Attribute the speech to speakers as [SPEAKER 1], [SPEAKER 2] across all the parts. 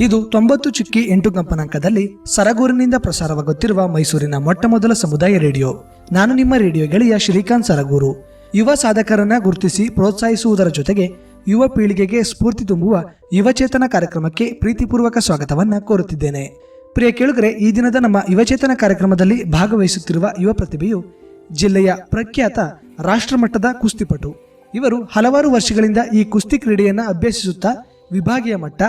[SPEAKER 1] ಇದು ತೊಂಬತ್ತು ಚುಕ್ಕಿ ಎಂಟು ಕಂಪನಾಂಕದಲ್ಲಿ ಸರಗೂರಿನಿಂದ ಪ್ರಸಾರವಾಗುತ್ತಿರುವ ಮೈಸೂರಿನ ಮೊಟ್ಟಮೊದಲ ಸಮುದಾಯ ರೇಡಿಯೋ. ನಾನು ನಿಮ್ಮ ರೇಡಿಯೋ ಗೆಳೆಯ ಶ್ರೀಕಾಂತ್ ಸರಗೂರು. ಯುವ ಸಾಧಕರನ್ನ ಗುರುತಿಸಿ ಪ್ರೋತ್ಸಾಹಿಸುವುದರ ಜೊತೆಗೆ ಯುವ ಪೀಳಿಗೆಗೆ ಸ್ಫೂರ್ತಿ ತುಂಬುವ ಯುವಚೇತನ ಕಾರ್ಯಕ್ರಮಕ್ಕೆ ಪ್ರೀತಿಪೂರ್ವಕ ಸ್ವಾಗತವನ್ನ ಕೋರುತ್ತಿದ್ದೇನೆ. ಪ್ರಿಯ ಕೇಳುಗರೆ, ಈ ದಿನದ ನಮ್ಮ ಯುವಚೇತನ ಕಾರ್ಯಕ್ರಮದಲ್ಲಿ ಭಾಗವಹಿಸುತ್ತಿರುವ ಯುವ ಪ್ರತಿಭೆಯು ಜಿಲ್ಲೆಯ ಪ್ರಖ್ಯಾತ ರಾಷ್ಟ್ರಮಟ್ಟದ ಕುಸ್ತಿಪಟು. ಇವರು ಹಲವಾರು ವರ್ಷಗಳಿಂದ ಈ ಕುಸ್ತಿ ಕ್ರೀಡೆಯನ್ನು ಅಭ್ಯಸಿಸುತ್ತಾ ವಿಭಾಗೀಯ ಮಟ್ಟ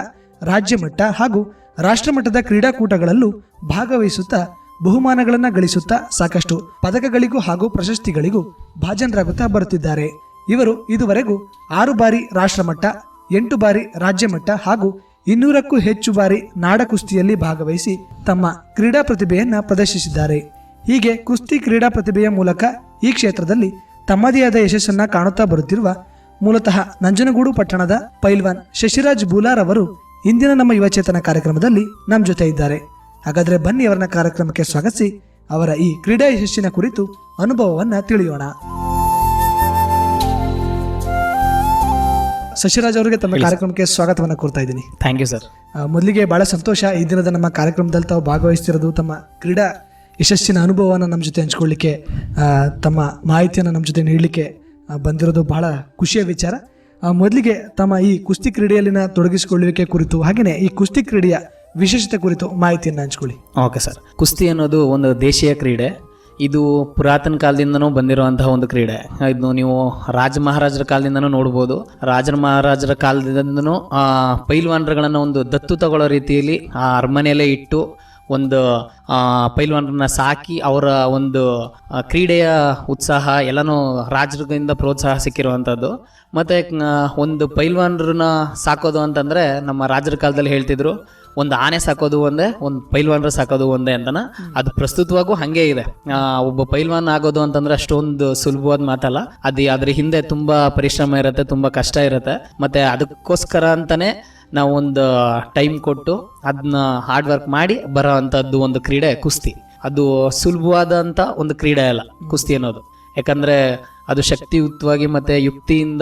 [SPEAKER 1] ರಾಜ್ಯ ಮಟ್ಟ ಹಾಗೂ ರಾಷ್ಟ್ರಮಟ್ಟದ ಕ್ರೀಡಾಕೂಟಗಳಲ್ಲೂ ಭಾಗವಹಿಸುತ್ತಾ, ಬಹುಮಾನಗಳನ್ನು ಗಳಿಸುತ್ತಾ ಸಾಕಷ್ಟು ಪದಕಗಳಿಗೂ ಹಾಗೂ ಪ್ರಶಸ್ತಿಗಳಿಗೂ ಭಾಜನರಾಗುತ್ತಾ ಬರುತ್ತಿದ್ದಾರೆ. ಇವರು ಇದುವರೆಗೂ ಆರು ಬಾರಿ ರಾಷ್ಟ್ರಮಟ್ಟ, ಎಂಟು ಬಾರಿ ರಾಜ್ಯಮಟ್ಟ ಹಾಗೂ ಇನ್ನೂರಕ್ಕೂ ಹೆಚ್ಚು ಬಾರಿ ನಾಡ ಕುಸ್ತಿಯಲ್ಲಿ ಭಾಗವಹಿಸಿ ತಮ್ಮ ಕ್ರೀಡಾ ಪ್ರತಿಭೆಯನ್ನು ಪ್ರದರ್ಶಿಸಿದ್ದಾರೆ. ಹೀಗೆ ಕುಸ್ತಿ ಕ್ರೀಡಾ ಪ್ರತಿಭೆಯ ಮೂಲಕ ಈ ಕ್ಷೇತ್ರದಲ್ಲಿ ತಮ್ಮದೇ ಆದ ಯಶಸ್ಸನ್ನು ಕಾಣುತ್ತಾ ಬರುತ್ತಿರುವ ಮೂಲತಃ ನಂಜನಗೂಡು ಪಟ್ಟಣದ ಪೈಲ್ವಾನ್ ಶಶಿರಾಜ್ ಬೂಲಾರ್ ಅವರು ಇಂದಿನ ನಮ್ಮ ಯುವಚೇತನ ಕಾರ್ಯಕ್ರಮದಲ್ಲಿ ನಮ್ಮ ಜೊತೆ ಇದ್ದಾರೆ. ಹಾಗಾದ್ರೆ ಬನ್ನಿ ಅವರನ್ನ ಕಾರ್ಯಕ್ರಮಕ್ಕೆ ಸ್ವಾಗತಿಸಿ ಅವರ ಈ ಕ್ರೀಡಾ ಯಶಸ್ಸಿನ ಕುರಿತು ಅನುಭವವನ್ನ ತಿಳಿಯೋಣ. ಶಶಿರಾಜ್ ಅವರಿಗೆ ತಮ್ಮ ಕಾರ್ಯಕ್ರಮಕ್ಕೆ ಸ್ವಾಗತವನ್ನ ಕೋರ್ತಾ ಇದ್ದೀನಿ.
[SPEAKER 2] ಥ್ಯಾಂಕ್ ಯು ಸರ್
[SPEAKER 1] ಮೊದಲಿಗೆ ಬಹಳ ಸಂತೋಷ ಈ ದಿನದ ನಮ್ಮ ಕಾರ್ಯಕ್ರಮದಲ್ಲಿ ತಾವು ಭಾಗವಹಿಸ್ತಿರೋದು ತಮ್ಮ ಕ್ರೀಡಾ ಯಶಸ್ಸಿನ ಅನುಭವವನ್ನು ನಮ್ಮ ಜೊತೆ ಹಂಚ್ಕೊಳ್ಳಿಕ್ಕೆ ತಮ್ಮ ಮಾಹಿತಿಯನ್ನು ನಮ್ಮ ಜೊತೆ ನೀಡಲಿಕ್ಕೆ ಬಂದಿರೋದು ಬಹಳ ಖುಷಿಯ ವಿಚಾರ. ಮೊದಲಿಗೆ ತಮ್ಮ ಈ ಕುಸ್ತಿ ಕ್ರೀಡೆಯಲ್ಲಿನ ತೊಡಗಿಸಿಕೊಳ್ಳುವಿಕೆ ಕುರಿತು ಹಾಗೆಯೇ ಈ ಕುಸ್ತಿ ಕ್ರೀಡೆಯ ವಿಶೇಷತೆ ಕುರಿತು ಮಾಹಿತಿಯನ್ನು ಹಂಚ್ಕೊಳ್ಳಿ.
[SPEAKER 2] Okay sir. ಕುಸ್ತಿ ಅನ್ನೋದು ಒಂದು ದೇಶೀಯ ಕ್ರೀಡೆ. ಇದು ಪುರಾತನ ಕಾಲದಿಂದನೂ ಬಂದಿರುವಂತಹ ಒಂದು ಕ್ರೀಡೆ. ಇದು ನೀವು ರಾಜ ಮಹಾರಾಜರ ಕಾಲದಿಂದನೂ ನೋಡ್ಬೋದು. ರಾಜರ ಮಹಾರಾಜರ ಕಾಲದಿಂದನೂ ಪೈಲ್ವಾನರುಗಳನ್ನ ಒಂದು ದತ್ತು ತಗೊಳ್ಳೋ ರೀತಿಯಲ್ಲಿ ಆ ಅರಮನೆಯಲ್ಲೇ ಇಟ್ಟು ಒಂದು ಪೈಲ್ವಾನ್ ಪೈಲ್ವಾನರನ್ನ ಸಾಕಿ ಅವರ ಒಂದು ಕ್ರೀಡೆಯ ಉತ್ಸಾಹ ಎಲ್ಲನೂ ರಾಜರಿಂದ ಪ್ರೋತ್ಸಾಹ ಸಿಕ್ಕಿರುವಂಥದ್ದು. ಮತ್ತು ಒಂದು ಪೈಲ್ವಾನರನ್ನ ಸಾಕೋದು ಅಂತಂದರೆ ನಮ್ಮ ರಾಜರ ಕಾಲದಲ್ಲಿ ಹೇಳ್ತಿದ್ರು, ಒಂದು ಆನೆ ಸಾಕೋದು ಒಂದೇ, ಒಂದು ಪೈಲ್ವಾನ್ರ ಸಾಕೋದು ಒಂದೇ ಅಂತನ. ಅದು ಪ್ರಸ್ತುತವಾಗೂ ಹಾಗೆ ಇದೆ. ಒಬ್ಬ ಪೈಲ್ವಾನ್ ಆಗೋದು ಅಂತಂದ್ರೆ ಅಷ್ಟೊಂದು ಸುಲಭವಾದ ಮಾತಲ್ಲ. ಅದು ಅದ್ರ ಹಿಂದೆ ತುಂಬಾ ಪರಿಶ್ರಮ ಇರುತ್ತೆ, ತುಂಬಾ ಕಷ್ಟ ಇರುತ್ತೆ. ಮತ್ತೆ ಅದಕ್ಕೋಸ್ಕರ ಅಂತಾನೆ ನಾವು ಒಂದು ಟೈಮ್ ಕೊಟ್ಟು ಅದನ್ನ ಹಾರ್ಡ್ ವರ್ಕ್ ಮಾಡಿ ಬರೋ ಅಂಥದ್ದು ಒಂದು ಕ್ರೀಡೆ ಕುಸ್ತಿ. ಅದು ಸುಲಭವಾದಂಥ ಒಂದು ಕ್ರೀಡೆ ಅಲ್ಲ ಕುಸ್ತಿ ಅನ್ನೋದು. ಯಾಕಂದ್ರೆ ಅದು ಶಕ್ತಿಯುತವಾಗಿ ಮತ್ತೆ ಯುಕ್ತಿಯಿಂದ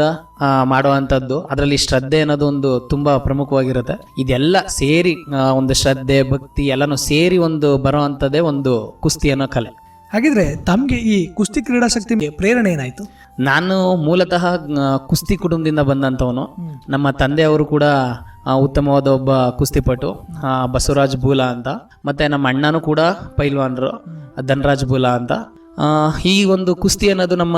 [SPEAKER 2] ಮಾಡುವಂಥದ್ದು ಅದರಲ್ಲಿ ಶ್ರದ್ಧೆ ಅನ್ನೋದು ಒಂದು ತುಂಬ ಪ್ರಮುಖವಾಗಿರುತ್ತೆ. ಇದೆಲ್ಲ ಸೇರಿ ಒಂದು ಶ್ರದ್ಧೆ ಭಕ್ತಿ ಎಲ್ಲನೂ ಸೇರಿ ಒಂದು ಬರುವಂಥದ್ದೇ ಒಂದು ಕುಸ್ತಿ ಅನ್ನೋ ಕಲೆ.
[SPEAKER 1] ಹಾಗಿದ್ರೆ ತಮಗೆ ಈ ಕುಸ್ತಿ ಕ್ರೀಡಾ ಶಕ್ತಿಗೆ ಪ್ರೇರಣೆ ಏನಾಯ್ತು?
[SPEAKER 2] ನಾನು ಮೂಲತಃ ಕುಸ್ತಿ ಕುಟುಂಬದಿಂದ ಬಂದಂಥವನು. ನಮ್ಮ ತಂದೆಯವರು ಕೂಡ ಉತ್ತಮವಾದ ಒಬ್ಬ ಕುಸ್ತಿಪಟು ಬಸವರಾಜ್ ಬೂಲಾ ಅಂತ. ಮತ್ತೆ ನಮ್ಮ ಅಣ್ಣನೂ ಕೂಡ ಪೈಲ್ವಾನ್ರು ಧನರಾಜ್ ಬೂಲಾ ಅಂತ. ಈ ಒಂದು ಕುಸ್ತಿ ಅನ್ನೋದು ನಮ್ಮ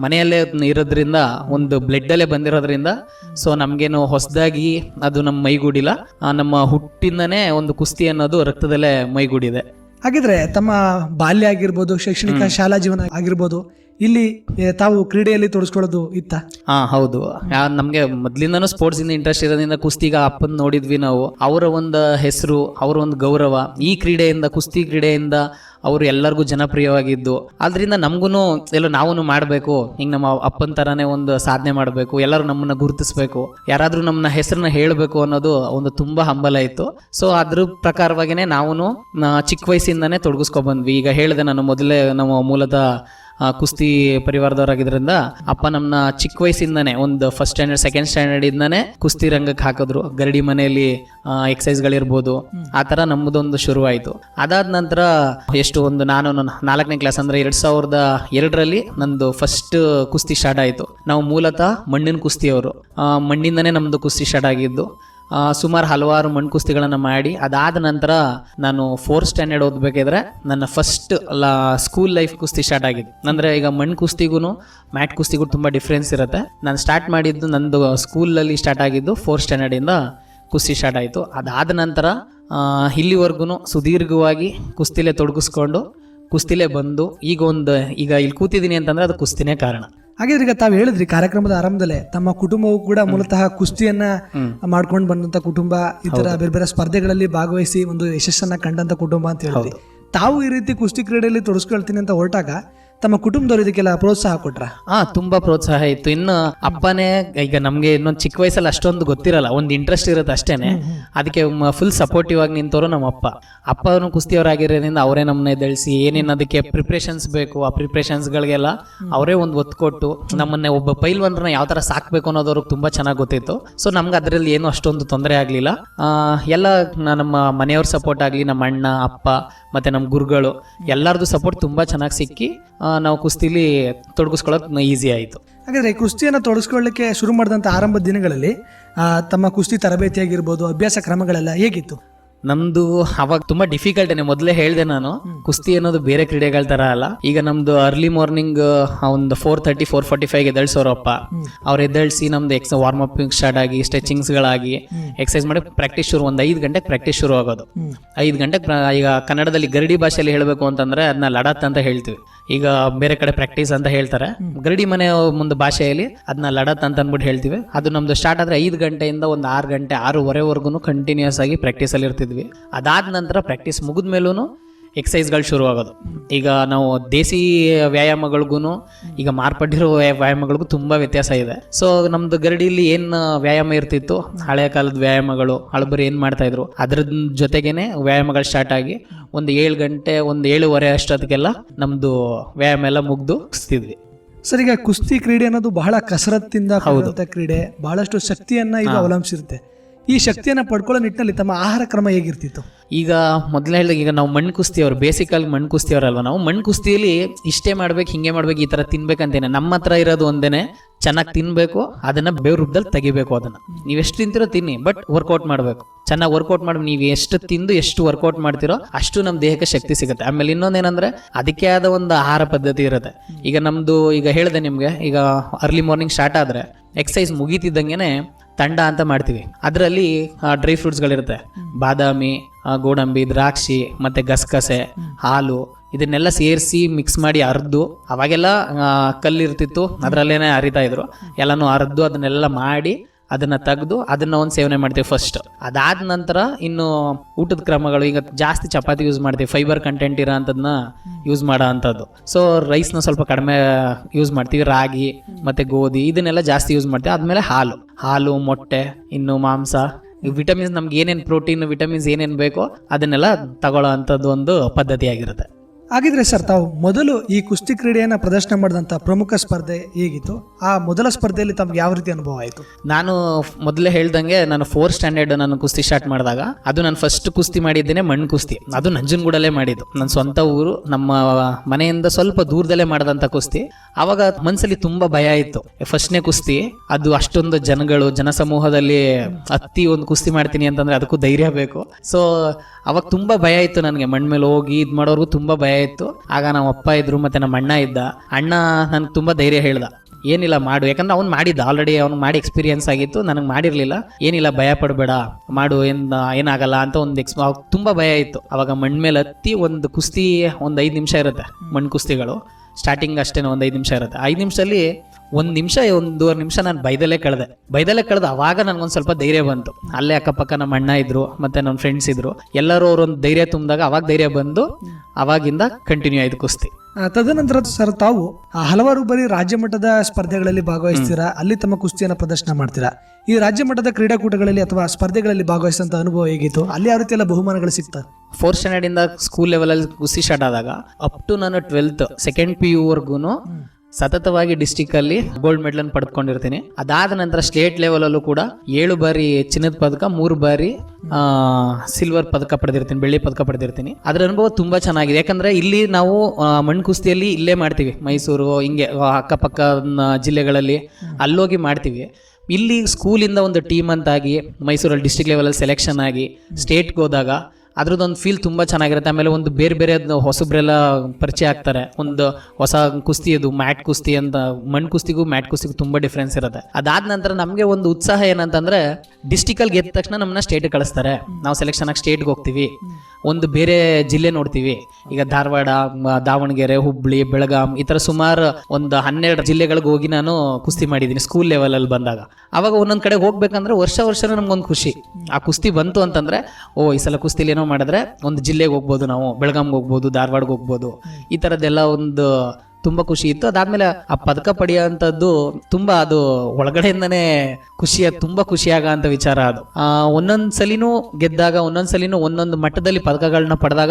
[SPEAKER 2] ಮನೆಯಲ್ಲೇ ಇರೋದ್ರಿಂದ ಒಂದು ಬ್ಲಡ್ಡಲ್ಲೇ ಬಂದಿರೋದ್ರಿಂದ ಸೊ ನಮಗೇನು ಹೊಸದಾಗಿ ಅದು ನಮ್ಮ ಮೈಗೂಡಿಲ್ಲ. ನಮ್ಮ ಹುಟ್ಟಿಂದನೇ ಒಂದು ಕುಸ್ತಿ ಅನ್ನೋದು ರಕ್ತದಲ್ಲೇ ಮೈಗೂಡಿದೆ.
[SPEAKER 1] ಹಾಗಿದ್ರೆ ತಮ್ಮ ಬಾಲ್ಯ ಆಗಿರ್ಬೋದು ಶೈಕ್ಷಣಿಕ ಶಾಲಾ ಜೀವನ ಆಗಿರ್ಬೋದು ಇಲ್ಲಿ ತಾವು ಕ್ರೀಡೆಯಲ್ಲಿ ತೊಡಸ್ಕೊಳ್ಳೋದು ಇತ್ತ?
[SPEAKER 2] ಹಾ ಹೌದು. ನಮಗೆ ಮೊದ್ಲಿಂದನೂ ಸ್ಪೋರ್ಟ್ಸ್ ಇಂದ ಇಂಟ್ರೆಸ್ಟ್ ಇರೋದ್ರಿಂದ ಕುಸ್ತಿಗ ಅಪ್ಪನ್ ನೋಡಿದ್ವಿ ನಾವು. ಅವರ ಒಂದು ಹೆಸರು ಅವರ ಒಂದು ಗೌರವ ಈ ಕ್ರೀಡೆಯಿಂದ ಕುಸ್ತಿ ಕ್ರೀಡೆಯಿಂದ ಅವರು ಎಲ್ಲರಿಗೂ ಜನಪ್ರಿಯವಾಗಿದ್ದು. ಆದ್ರಿಂದ ನಮಗೂ ಎಲ್ಲ ನಾವು ಮಾಡಬೇಕು. ಹಿಂಗೆ ನಮ್ಮ ಅಪ್ಪನ ಥರನೇ ಒಂದು ಸಾಧನೆ ಮಾಡಬೇಕು. ಎಲ್ಲರೂ ನಮ್ಮನ್ನ ಗುರುತಿಸ್ಬೇಕು. ಯಾರಾದರೂ ನಮ್ಮನ್ನ ಹೆಸರನ್ನ ಹೇಳಬೇಕು ಅನ್ನೋದು ಒಂದು ತುಂಬಾ ಹಂಬಲ ಇತ್ತು. ಸೊ ಅದ್ರ ಪ್ರಕಾರವಾಗಿನೇ ನಾವು ಚಿಕ್ಕ ವಯಸ್ಸಿಂದಾನೇ ತೊಡಗಿಸ್ಕೊ ಬಂದ್ವಿ ಈಗ ಹೇಳಿದೆ ನಾನು ಮೊದಲೇ ನಮ್ಮ ಮೂಲತಃ ಆ, ಕುಸ್ತಿ ಪರಿವಾರದವರಾಗಿದ್ರಿಂದ ಅಪ್ಪ ನಮ್ಮನ್ನ ಚಿಕ್ಕ ವಯಸ್ಸಿಂದಾನೆ, ಒಂದು ಫಸ್ಟ್ ಸ್ಟ್ಯಾಂಡರ್ಡ್ ಸೆಕೆಂಡ್ ಸ್ಟ್ಯಾಂಡರ್ಡ್ ಇಂದಾನೆ ಕುಸ್ತಿ ರಂಗಕ್ಕೆ ಹಾಕಿದ್ರು. ಗರಡಿ ಮನೆಯಲ್ಲಿ ಎಕ್ಸಸೈಸ್ಗಳಿರ್ಬೋದು ಆ ಥರ ನಮ್ಮದೊಂದು ಶುರುವಾಯಿತು. ಅದಾದ ನಂತರ ಎಷ್ಟು ಒಂದು ನಾನು ನಾಲ್ಕನೇ ಕ್ಲಾಸ್ ಅಂದ್ರೆ ಎರಡ್ ಸಾವಿರದ ಎರಡರಲ್ಲಿ ನಂದು ಫಸ್ಟ್ ಕುಸ್ತಿ ಸ್ಟಾರ್ಟ್ ಆಯಿತು. ನಾವು ಮೂಲತಃ ಮಣ್ಣಿನ ಕುಸ್ತಿಯವರು. ಮಣ್ಣಿಂದನೇ ನಮ್ಮದು ಕುಸ್ತಿ ಸ್ಟಾರ್ಟ್ ಆಗಿದ್ದು. ಸುಮಾರು ಹಲವಾರು ಮಣ್ಕುಸ್ತಿಗಳನ್ನು ಮಾಡಿ, ಅದಾದ ನಂತರ ನಾನು ಫೋರ್ತ್ ಸ್ಟ್ಯಾಂಡರ್ಡ್ ಓದಬೇಕಿದ್ರೆ ನನ್ನ ಫಸ್ಟ್ ಲಾ ಸ್ಕೂಲ್ ಲೈಫ್ ಕುಸ್ತಿ ಸ್ಟಾರ್ಟ್ ಆಗಿದ್ದು. ಅಂದರೆ ಈಗ ಮಣ್ಣು ಕುಸ್ತಿಗೂ ಮ್ಯಾಟ್ ಕುಸ್ತಿಗೂ ತುಂಬ ಡಿಫ್ರೆನ್ಸ್ ಇರುತ್ತೆ. ನಾನು ಸ್ಟಾರ್ಟ್ ಮಾಡಿದ್ದು ನಂದು ಸ್ಕೂಲಲ್ಲಿ ಸ್ಟಾರ್ಟ್ ಆಗಿದ್ದು ಫೋರ್ತ್ ಸ್ಟ್ಯಾಂಡರ್ಡಿಂದ ಕುಸ್ತಿ ಸ್ಟಾರ್ಟ್ ಆಯಿತು. ಅದಾದ ನಂತರ ಇಲ್ಲಿವರೆಗೂ ಸುದೀರ್ಘವಾಗಿ ಕುಸ್ತಿಲೇ ತೊಡಗಿಸ್ಕೊಂಡು, ಕುಸ್ತಿಲೇ ಬಂದು, ಈಗ ಒಂದು, ಈಗ ಇಲ್ಲಿ ಕೂತಿದ್ದೀನಿ ಅಂತಂದರೆ ಅದು ಕುಸ್ತಿನೇ ಕಾರಣ.
[SPEAKER 1] ಹಾಗಿದ್ರೆ ಈಗ ತಾವು ಹೇಳಿದ್ರಿ ಕಾರ್ಯಕ್ರಮದ ಆರಂಭದಲ್ಲೇ ತಮ್ಮ ಕುಟುಂಬವು ಕೂಡ ಮೂಲತಃ ಕುಸ್ತಿಯನ್ನ ಮಾಡ್ಕೊಂಡು ಬಂದಂತ ಕುಟುಂಬ ಈ ತರ ಬೇರೆ ಬೇರೆ ಸ್ಪರ್ಧೆಗಳಲ್ಲಿ ಭಾಗವಹಿಸಿ ಒಂದು ಯಶಸ್ಸನ್ನ ಕಂಡಂತ ಕುಟುಂಬ ಅಂತ ಹೇಳಿದ್ರಿ. ತಾವು ಈ ರೀತಿ ಕುಸ್ತಿ ಕ್ರೀಡೆಯಲ್ಲಿ ತೊಡಸ್ಕೊಳ್ತೀನಿ ಅಂತ ಹೊರಟಾಗ ತಮ್ಮ ಕುಟುಂಬದವರು ಇದಕ್ಕೆಲ್ಲ ಪ್ರೋತ್ಸಾಹ ಕೊಟ್ರ?
[SPEAKER 2] ಹಾ ತುಂಬಾ ಪ್ರೋತ್ಸಾಹ ಇತ್ತು. ಇನ್ನು ಅಪ್ಪನೇ ಈಗ ನಮ್ಗೆ ಇನ್ನೊಂದು ಚಿಕ್ಕ ವಯಸ್ಸಲ್ಲಿ ಅಷ್ಟೊಂದು ಗೊತ್ತಿರಲ್ಲ ಒಂದು ಇಂಟ್ರೆಸ್ಟ್ ಇರುತ್ತೆ ಅಷ್ಟೇನೆ. ಅದಕ್ಕೆ ಫುಲ್ ಸಪೋರ್ಟಿವ್ ಆಗಿ ನಿಂತವರು ನಮ್ಮ ಅಪ್ಪ. ಅಪ್ಪನು ಕುಸ್ತಿಯವರಾಗಿರೋದ್ರಿಂದ ಅವರೇ ನಮ್ಮನ್ನ ಎದಳಿಸಿ ಏನೇನು ಅದಕ್ಕೆ ಪ್ರಿಪ್ರೇಷನ್ಸ್ ಬೇಕು ಆ ಪ್ರಿಪ್ರೇಷನ್ಸ್ಗಳಿಗೆಲ್ಲ ಅವರೇ ಒಂದು ಒತ್ತು ಕೊಟ್ಟು ನಮ್ಮನ್ನೇ ಒಬ್ಬ ಪೈಲ್ವನ್ರನ್ನ ಯಾವ ಥರ ಸಾಕ್ಬೇಕು ಅನ್ನೋದವ್ರಿಗೆ ತುಂಬಾ ಚೆನ್ನಾಗಿ ಗೊತ್ತಿತ್ತು. ಸೊ ನಮ್ಗೆ ಅದರಲ್ಲಿ ಏನು ಅಷ್ಟೊಂದು ತೊಂದರೆ ಆಗಲಿಲ್ಲ. ಎಲ್ಲ ನಮ್ಮ ಮನೆಯವ್ರ ಸಪೋರ್ಟ್ ಆಗಲಿ ನಮ್ಮ ಅಣ್ಣ ಅಪ್ಪ ಮತ್ತೆ ನಮ್ಮ ಗುರುಗಳು ಎಲ್ಲರದು ಸಪೋರ್ಟ್ ತುಂಬಾ ಚೆನ್ನಾಗಿ ಸಿಕ್ಕಿ ನಾವು ಕುಸ್ತಿಲಿ ತೊಡಗಿಸ್ಕೊಳ್ಳೋಕೆ ಈಸಿ ಆಯಿತು.
[SPEAKER 1] ಹಾಗಾದ್ರೆ ಕುಸ್ತಿಯನ್ನು ತೊಡಗಿಸ್ಕೊಳ್ಳಿಕ್ಕೆ ಶುರು ಮಾಡಿದಂತ ಆರಂಭದ ದಿನಗಳಲ್ಲಿ ತಮ್ಮ ಕುಸ್ತಿ ತರಬೇತಿ ಆಗಿರ್ಬೋದು ಅಭ್ಯಾಸ ಕ್ರಮಗಳೆಲ್ಲ ಹೇಗಿತ್ತು?
[SPEAKER 2] ನಮ್ದು ಅವಾಗ ತುಂಬಾ ಡಿಫಿಕಲ್ಟೇನೆ ಮೊದಲೇ ಹೇಳಿದೆ ನಾನು. ಕುಸ್ತಿ ಅನ್ನೋದು ಬೇರೆ ಕ್ರೀಡೆಗಳ ತರ ಅಲ್ಲ. ಈಗ ನಮ್ದು ಅರ್ಲಿ ಮಾರ್ನಿಂಗ್ ಒಂದು four thirty four forty five ಎದಳ್ಸೋರಪ್ಪ ಅವ್ರು ಎದ್ದೇಳಿಸಿ ನಮ್ದು ಎಕ್ಸ ವಾರ್ಮ್ ಅಪ್ ಸ್ಟಾರ್ಟ್ ಆಗಿ ಸ್ಟ್ರೆಚಿಂಗ್ಸ್ಗಳಾಗಿ ಎಕ್ಸೈಸ್ ಮಾಡಿ ಪ್ರಾಕ್ಟೀಸ್ ಶುರು ಒಂದು ಐದು ಗಂಟೆಗೆ ಪ್ರಾಕ್ಟೀಸ್ ಶುರು ಆಗೋದು. ಐದು ಗಂಟೆಗೆ ಈಗ ಕನ್ನಡದಲ್ಲಿ ಗರಡಿ ಭಾಷೆಯಲ್ಲಿ ಹೇಳಬೇಕು ಅಂತಂದ್ರೆ ಅದನ್ನ ಲಡತ್ ಅಂತ ಹೇಳ್ತೀವಿ. ಈಗ ಬೇರೆ ಕಡೆ ಪ್ರಾಕ್ಟೀಸ್ ಅಂತ ಹೇಳ್ತಾರೆ. ಗರಡಿ ಮನೆ ಮುಂದೆ ಭಾಷೆಯಲ್ಲಿ ಅದನ್ನ ಲಡತ್ ಅಂತ ಅಂದ್ಬಿಟ್ಟು ಹೇಳ್ತೀವಿ. ಅದು ನಮ್ದು ಸ್ಟಾರ್ಟ್ ಆದ್ರೆ ಐದು ಗಂಟೆಯಿಂದ ಒಂದು ಆರು ಗಂಟೆ, ಆರೂವರೆವರೆಗೂ ಕಂಟಿನ್ಯೂಸ್ ಆಗಿ ಪ್ರಾಕ್ಟೀಸಲ್ಲಿ ಇರ್ತಿದ್ವಿ. ಅದಾದ ನಂತರ ಪ್ರಾಕ್ಟೀಸ್ ಮುಗಿದ ಮೇಲೂ ಎಕ್ಸಸೈಸ್ಗಳು ಶುರುವಾಗೋದು. ಈಗ ನಾವು ದೇಸಿ ವ್ಯಾಯಾಮಗಳಿಗೂ ಈಗ ಮಾರ್ಪಟ್ಟಿರೋ ವ್ಯಾ- ವ್ಯಾಯಾಮಗಳಿಗೂ ತುಂಬ ವ್ಯತ್ಯಾಸ ಇದೆ. ಸೊ ನಮ್ದು ಗರಡಿಯಲ್ಲಿ ಏನು ವ್ಯಾಯಾಮ ಇರ್ತಿತ್ತು? ಹಳೆಯ ಕಾಲದ ವ್ಯಾಯಾಮಗಳು ಹಳಬರು ಏನು ಮಾಡ್ತಾ ಇದ್ರು? ಅದ್ರ ಜೊತೆಗೇನೆ ವ್ಯಾಯಾಮಗಳು ಸ್ಟಾರ್ಟ್ ಆಗಿ ಒಂದು ಏಳು ಗಂಟೆ ಒಂದು ಏಳುವರೆ ಅಷ್ಟೊತ್ತಿಗೆಲ್ಲ ನಮ್ಮದು ವ್ಯಾಯಾಮ ಎಲ್ಲ ಮುಗ್ದು ಮುಗಿಸ್ತಿದ್ವಿ
[SPEAKER 1] ಸರ್ ಈಗ ಕುಸ್ತಿ ಕ್ರೀಡೆ ಅನ್ನೋದು ಬಹಳ ಕಸರತ್ತಿಂದ ಕ್ರೀಡೆ. ಬಹಳಷ್ಟು ಶಕ್ತಿಯನ್ನ ಈಗ ಅವಲಂಬಿಸಿರುತ್ತೆ. ಈ ಶಕ್ತಿಯನ್ನು ಪಡ್ಕೊಳ್ಳೋ ನಿಟ್ಟಿನಲ್ಲಿ ತಮ್ಮ ಆಹಾರ ಕ್ರಮ ಹೇಗಿರ್ತಿತ್ತು?
[SPEAKER 2] ಈಗ ಮೊದಲೇ ಹೇಳಿದಾಗ ಈಗ ನಾವು ಮಣ್ಣು ಕುಸ್ತಿಯವರು ಬೇಸಿಕಲ್ಲಿ ಮಣ್ಣು ಕುಸ್ತಿಯವರಲ್ವ ನಾವು ಮಣ್ಣು ಕುಸ್ತಿಯಲ್ಲಿ ಇಷ್ಟೇ ಮಾಡ್ಬೇಕು, ಹಿಂಗೆ ಮಾಡ್ಬೇಕು, ಈ ಥರ ತಿನ್ಬೇಕಂತೇನೆ ನಮ್ಮ ಹತ್ರ ಇರೋದು ಒಂದೇನೆ, ಚೆನ್ನಾಗಿ ತಿನ್ಬೇಕು, ಅದನ್ನ ಬೇವ್ರ ರೂಪದಲ್ಲಿ ತೆಗಿಬೇಕು ಅದನ್ನ. ನೀವು ಎಷ್ಟು ತಿಂತಿರೋ ತಿನ್ನಿ, ಬಟ್ ವರ್ಕೌಟ್ ಮಾಡಬೇಕು. ಚೆನ್ನಾಗಿ ವರ್ಕೌಟ್ ಮಾಡಿ, ನೀವು ಎಷ್ಟು ತಿಂದು ಎಷ್ಟು ವರ್ಕೌಟ್ ಮಾಡ್ತಿರೋ ಅಷ್ಟು ನಮ್ಮ ದೇಹಕ್ಕೆ ಶಕ್ತಿ ಸಿಗುತ್ತೆ. ಆಮೇಲೆ ಇನ್ನೊಂದೇನಂದ್ರೆ, ಅದಕ್ಕೆ ಆದ ಒಂದು ಆಹಾರ ಪದ್ಧತಿ ಇರುತ್ತೆ. ಈಗ ನಮ್ದು ಈಗ ಹೇಳಿದೆ ನಿಮಗೆ, ಈಗ ಅರ್ಲಿ ಮಾರ್ನಿಂಗ್ ಸ್ಟಾರ್ಟ್ ಆದ್ರೆ ಎಕ್ಸಸೈಸ್ ಮುಗೀತಿದ್ದಂಗೆನೆ ತಂಡ ಅಂತ ಮಾಡ್ತೀವಿ. ಅದರಲ್ಲಿ ಡ್ರೈ ಫ್ರೂಟ್ಸ್ಗಳಿರುತ್ತೆ ಬಾದಾಮಿ ಗೋಡಂಬಿ, ದ್ರಾಕ್ಷಿ, ಮತ್ತೆ ಗಸಗಸೆ, ಹಾಲು, ಇದನ್ನೆಲ್ಲ ಸೇರಿಸಿ ಮಿಕ್ಸ್ ಮಾಡಿ ಅರ್ದು, ಅವಾಗೆಲ್ಲ ಕಲ್ಲಿರ್ತಿತ್ತು, ಅದರಲ್ಲೇನೆ ಅರಿತಾ ಇದ್ರು. ಎಲ್ಲನೂ ಅರ್ದು, ಅದನ್ನೆಲ್ಲ ಮಾಡಿ ಅದನ್ನ ತೆಗೆದು ಅದನ್ನ ಒಂದು ಸೇವನೆ ಮಾಡ್ತೀವಿ ಫಸ್ಟ್ ಅದಾದ ನಂತರ ಇನ್ನು ಊಟದ ಕ್ರಮಗಳು, ಈಗ ಜಾಸ್ತಿ ಚಪಾತಿ ಯೂಸ್ ಮಾಡ್ತೀವಿ. ಫೈಬರ್ ಕಂಟೆಂಟ್ ಇರೋ ಅಂಥದ್ದನ್ನ ಯೂಸ್ ಮಾಡೋ ಅಂಥದ್ದು ಸೊ ರೈಸ್ನ ಸ್ವಲ್ಪ ಕಡಿಮೆ ಯೂಸ್ ಮಾಡ್ತೀವಿ. ರಾಗಿ ಮತ್ತೆ ಗೋಧಿ, ಇದನ್ನೆಲ್ಲ ಜಾಸ್ತಿ ಯೂಸ್ ಮಾಡ್ತೀವಿ. ಆದ್ಮೇಲೆ ಹಾಲು. ಹಾಲು, ಮೊಟ್ಟೆ, ಇನ್ನು ಮಾಂಸ. ವಿಟಮಿನ್ಸ್ ನಮ್ಗೆ ಏನೇನು ಪ್ರೋಟೀನ್ ವಿಟಮಿನ್ಸ್ ಏನೇನು ಬೇಕೋ ಅದನ್ನೆಲ್ಲ ತಗೊಳ್ಳೋ ಅಂಥದ್ದು ಒಂದು ಪದ್ಧತಿ ಆಗಿರುತ್ತೆ
[SPEAKER 1] ಹಾಗಿದ್ರೆ ಸರ್, ತಾವು ಮೊದಲು ಈ ಕುಸ್ತಿ ಕ್ರೀಡೆಯನ್ನ ಪ್ರದರ್ಶನ ಮಾಡಿದಂತ ಪ್ರಮುಖ ಸ್ಪರ್ಧೆ ಹೇಗಿತ್ತು? ಆ ಮೊದಲ ಸ್ಪರ್ಧೆಯಲ್ಲಿ ತಮ್ಗೆ ಯಾವ ರೀತಿ ಅನುಭವ ಆಯಿತು?
[SPEAKER 2] ನಾನು ಮೊದಲೇ ಹೇಳ್ದಂಗೆ ನಾನು ಫೋರ್ತ್ ಸ್ಟ್ಯಾಂಡರ್ಡ್ ನಾನು ಕುಸ್ತಿ ಸ್ಟಾರ್ಟ್ ಮಾಡಿದಾಗ, ಅದು ನಾನು ಫಸ್ಟ್ ಕುಸ್ತಿ ಮಾಡಿದ್ದೇನೆ ಮಣ್ಣು ಕುಸ್ತಿ. ಅದು ನಂಜನಗೂಡಲ್ಲೇ ಮಾಡಿದ್ದು. ನನ್ನ ಸ್ವಂತ ಊರು, ನಮ್ಮ ಮನೆಯಿಂದ ಸ್ವಲ್ಪ ದೂರದಲ್ಲೇ ಮಾಡಿದಂಥ ಕುಸ್ತಿ. ಅವಾಗ ಮನಸ್ಸಲ್ಲಿ ತುಂಬಾ ಭಯ ಇತ್ತು. ಫಸ್ಟ್ನೇ ಕುಸ್ತಿ, ಅದು ಅಷ್ಟೊಂದು ಜನಗಳು, ಜನಸಮೂಹದಲ್ಲಿ ಅತ್ತಿ ಒಂದು ಕುಸ್ತಿ ಮಾಡ್ತೀನಿ ಅಂತಂದ್ರೆ ಅದಕ್ಕೂ ಧೈರ್ಯ ಬೇಕು. ಸೊ ಅವಾಗ ತುಂಬಾ ಭಯ ಇತ್ತು ನನಗೆ. ಮಣ್ಣ ಮೇಲೆ ಹೋಗಿ ಇದು ಮಾಡೋರ್ಗು ತುಂಬಾ ಭಯ ಇತ್ತು ಆಗ ನಮ್ಮ ಅಪ್ಪ ಇದ್ರು ಮತ್ತೆ ನಮ್ಮ ಅಣ್ಣ ಇದ್ದ. ಅಣ್ಣ ನನ್ಗೆ ತುಂಬಾ ಧೈರ್ಯ ಹೇಳ್ದ. ಏನಿಲ್ಲ ಮಾಡು. ಯಾಕಂದ್ರೆ ಅವ್ನು ಮಾಡಿದ್ದ. ಆಲ್ರೆಡಿ ಅವ್ನು ಮಾಡಿ ಎಕ್ಸ್ಪೀರಿಯನ್ಸ್ ಆಗಿತ್ತು. ನನಗೆ ಮಾಡಿರಲಿಲ್ಲ. ಏನಿಲ್ಲ, ಭಯ ಪಡಬೇಡ. ಮಾಡು, ಏನ್, ಏನಾಗಲ್ಲ ಅಂತ ಒಂದು ಎಕ್ಸ್ ತುಂಬಾ ಭಯ ಇತ್ತು. ಅವಾಗ ಮಣ್ಣು ಮೇಲೆ ಹತ್ತಿ ಒಂದು ಕುಸ್ತಿ ಒಂದು ಐದು ನಿಮಿಷ ಇರುತ್ತೆ, ಮಣ್ಣು ಕುಸ್ತಿಗಳು. ಸ್ಟಾರ್ಟಿಂಗ್ ಅಷ್ಟೇ ಒಂದು ಐದು ನಿಮಿಷ ಇರುತ್ತೆ. ಐದು ನಿಮಿಷದಲ್ಲಿ ಒಂದು ನಿಮಿಷ, ಒಂದೂವರೆ ನಿಮಿಷ ನಾನು ಬೈದಲ್ಲೇ ಕಳೆದೆ. ಬೈದಲ್ಲೇ ಕಳೆದ. ಅವಾಗ ನನಗೊಂದು ಸ್ವಲ್ಪ ಧೈರ್ಯ ಬಂತು. ಅಲ್ಲೇ ಅಕ್ಕಪಕ್ಕ ನಮ್ಮ ಅಣ್ಣ ಇದ್ರು, ಮತ್ತೆ ನನ್ನ ಫ್ರೆಂಡ್ಸ್ ಇದ್ರು. ಎಲ್ಲರೂ ಅವ್ರೊಂದು ಧೈರ್ಯ ತುಂಬಿದಾಗ ಅವಾಗ ಧೈರ್ಯ ಬಂದು, ಅವಾಗಿಂದ ಕಂಟಿನ್ಯೂ ಆಯಿತು ಕುಸ್ತಿ.
[SPEAKER 1] ತದನಂತರ ಸರ್ ತಾವು ಆ, ಹಲವಾರು ಬಾರಿ ರಾಜ್ಯ ಮಟ್ಟದ ಸ್ಪರ್ಧೆಗಳಲ್ಲಿ ಭಾಗವಹಿಸ್ತೀರಾ? ಅಲ್ಲಿ ತಮ್ಮ ಕುಸ್ತಿಯನ್ನು ಪ್ರದರ್ಶನ ಮಾಡ್ತೀರಾ? ಈ ರಾಜ್ಯ ಮಟ್ಟದ ಕ್ರೀಡಾಕೂಟಗಳಲ್ಲಿ ಅಥವಾ ಸ್ಪರ್ಧೆಗಳಲ್ಲಿ ಭಾಗವಹಿಸಿದಂತ ಅನುಭವ ಹೇಗಿತ್ತು? ಅಲ್ಲಿ ಯಾವ ರೀತಿ ಎಲ್ಲ ಬಹುಮಾನಗಳು ಸಿಗ್ತಾ?
[SPEAKER 2] ಫೋರ್ತ್ ಸ್ಟ್ಯಾಂಡರ್ಡಿಂದ ಸ್ಕೂಲ್ ಲೆವೆಲಲ್ಲಿ ಕುಸ್ತಿ ಸ್ಟಾರ್ಟ್ ಆದಾಗ ಅಪ್ ಟು ನಾನು ಟ್ವೆಲ್ತ್ ಸೆಕೆಂಡ್ ಪಿ ಯುವರೆಗೂ ಸತತವಾಗಿ ಡಿಸ್ಟಿಕ್ ಅಲ್ಲಿ ಗೋಲ್ಡ್ ಮೆಡಲ್ ಅನ್ನು ಪಡೆದುಕೊಂಡಿರ್ತೀನಿ. ಅದಾದ ನಂತರ ಸ್ಟೇಟ್ ಲೆವೆಲ್ ಅಲ್ಲೂ ಕೂಡ ಏಳು ಬಾರಿ ಚಿನ್ನದ ಪದಕ, ಮೂರು ಬಾರಿ ಸಿಲ್ವರ್ ಪದಕ ಪಡೆದಿರ್ತೀನಿ, ಬೆಳ್ಳಿ ಪದಕ ಪಡೆದಿರ್ತೀನಿ. ಅದರ ಅನುಭವ ತುಂಬಾ ಚೆನ್ನಾಗಿದೆ. ಯಾಕಂದ್ರೆ ಇಲ್ಲಿ ನಾವು ಮಣ್ಣು ಕುಸ್ತಿಯಲ್ಲಿ ಇಲ್ಲೇ ಮಾಡ್ತೀವಿ. ಮೈಸೂರು, ಹಿಂಗೆ ಅಕ್ಕಪಕ್ಕ ಜಿಲ್ಲೆಗಳಲ್ಲಿ ಅಲ್ಲೋಗಿ ಮಾಡ್ತೀವಿ. ಇಲ್ಲಿ ಸ್ಕೂಲಿಂದ ಒಂದು ಟೀಮ್ ಅಂತಾಗಿ ಮೈಸೂರಲ್ಲಿ ಡಿಸ್ಟ್ರಿಕ್ಟ್ ಲೆವೆಲಲ್ಲಿ ಸೆಲೆಕ್ಷನ್ ಆಗಿ ಸ್ಟೇಟ್ಗೆ ಹೋದಾಗ ಅದ್ರದ್ದೊಂದು ಫೀಲ್ ತುಂಬ ಚೆನ್ನಾಗಿರುತ್ತೆ. ಆಮೇಲೆ ಒಂದು ಬೇರೆ ಬೇರೆ ಹೊಸಬ್ರೆಲ್ಲ ಪರಿಚಯ ಆಗ್ತಾರೆ. ಒಂದು ಹೊಸ ಕುಸ್ತಿ ಅದು, ಮ್ಯಾಟ್ ಕುಸ್ತಿ ಅಂತ. ಮಣ್ಣು ಕುಸ್ತಿಗೂ ಮ್ಯಾಟ್ ಕುಸ್ತಿಗೂ ತುಂಬ ಡಿಫ್ರೆನ್ಸ್ ಇರುತ್ತೆ. ಅದಾದ ನಂತರ ನಮಗೆ ಒಂದು ಉತ್ಸಾಹ ಏನಂತಂದ್ರೆ ಡಿಸ್ಟಿಕಲ್ಲಿ ಗೆದ್ದ ತಕ್ಷಣ ನಮ್ಮನ್ನ ಸ್ಟೇಟ್ ಕಳಿಸ್ತಾರೆ. ನಾವು ಸೆಲೆಕ್ಷನ್ ಆಗಿ ಸ್ಟೇಟ್ಗೆ ಹೋಗ್ತೀವಿ. ಒಂದು ಬೇರೆ ಜಿಲ್ಲೆ ನೋಡ್ತೀವಿ. ಈಗ ಧಾರವಾಡ ದಾವಣಗೆರೆ, ಹುಬ್ಳಿ, ಬೆಳಗಾಂ ಈ ಥರ ಸುಮಾರು ಒಂದು ಹನ್ನೆರಡು ಜಿಲ್ಲೆಗಳಿಗೆ ಹೋಗಿ ನಾನು ಕುಸ್ತಿ ಮಾಡಿದ್ದೀನಿ ಸ್ಕೂಲ್ ಲೆವೆಲಲ್ಲಿ ಬಂದಾಗ. ಅವಾಗ ಒಂದೊಂದು ಕಡೆ ಹೋಗ್ಬೇಕಂದ್ರೆ ವರ್ಷ ವರ್ಷ ನಮ್ಗೊಂದು ಖುಷಿ. ಆ ಕುಸ್ತಿ ಬಂತು ಅಂತಂದ್ರೆ, ಓ, ಈ ಸಲ ಕುಸ್ತಿಲಿ ಮಾಡಿದ್ರೆ ಒಂದು ಜಿಲ್ಲೆಗೆ ಹೋಗ್ಬೋದು ನಾವು ಬೆಳಗಾಂಗೆ ಹೋಗ್ಬೋದು ಧಾರವಾಡಗೆ ಹೋಗ್ಬೋದು. ಈ ಥರದ್ದೆಲ್ಲ ಒಂದು ತುಂಬಾ ಖುಷಿ ಇತ್ತು. ಅದಾದ್ಮೇಲೆ ಆ ಪದಕ ಪಡೆಯುವಂಥದ್ದು ತುಂಬಾ ಅದು ಒಳಗಡೆಯಿಂದನೇ ಖುಷಿಯ ತುಂಬಾ ಖುಷಿಯಾಗ ಅಂತ ವಿಚಾರ ಅದು. ಆ, ಒಂದೊಂದ್ ಸಲಿನೂ ಗೆದ್ದಾಗ ಒಂದೊಂದ್ ಸಲಿನೂ ಒಂದೊಂದು ಮಟ್ಟದಲ್ಲಿ ಪದಕಗಳನ್ನ ಪಡೆದಾಗ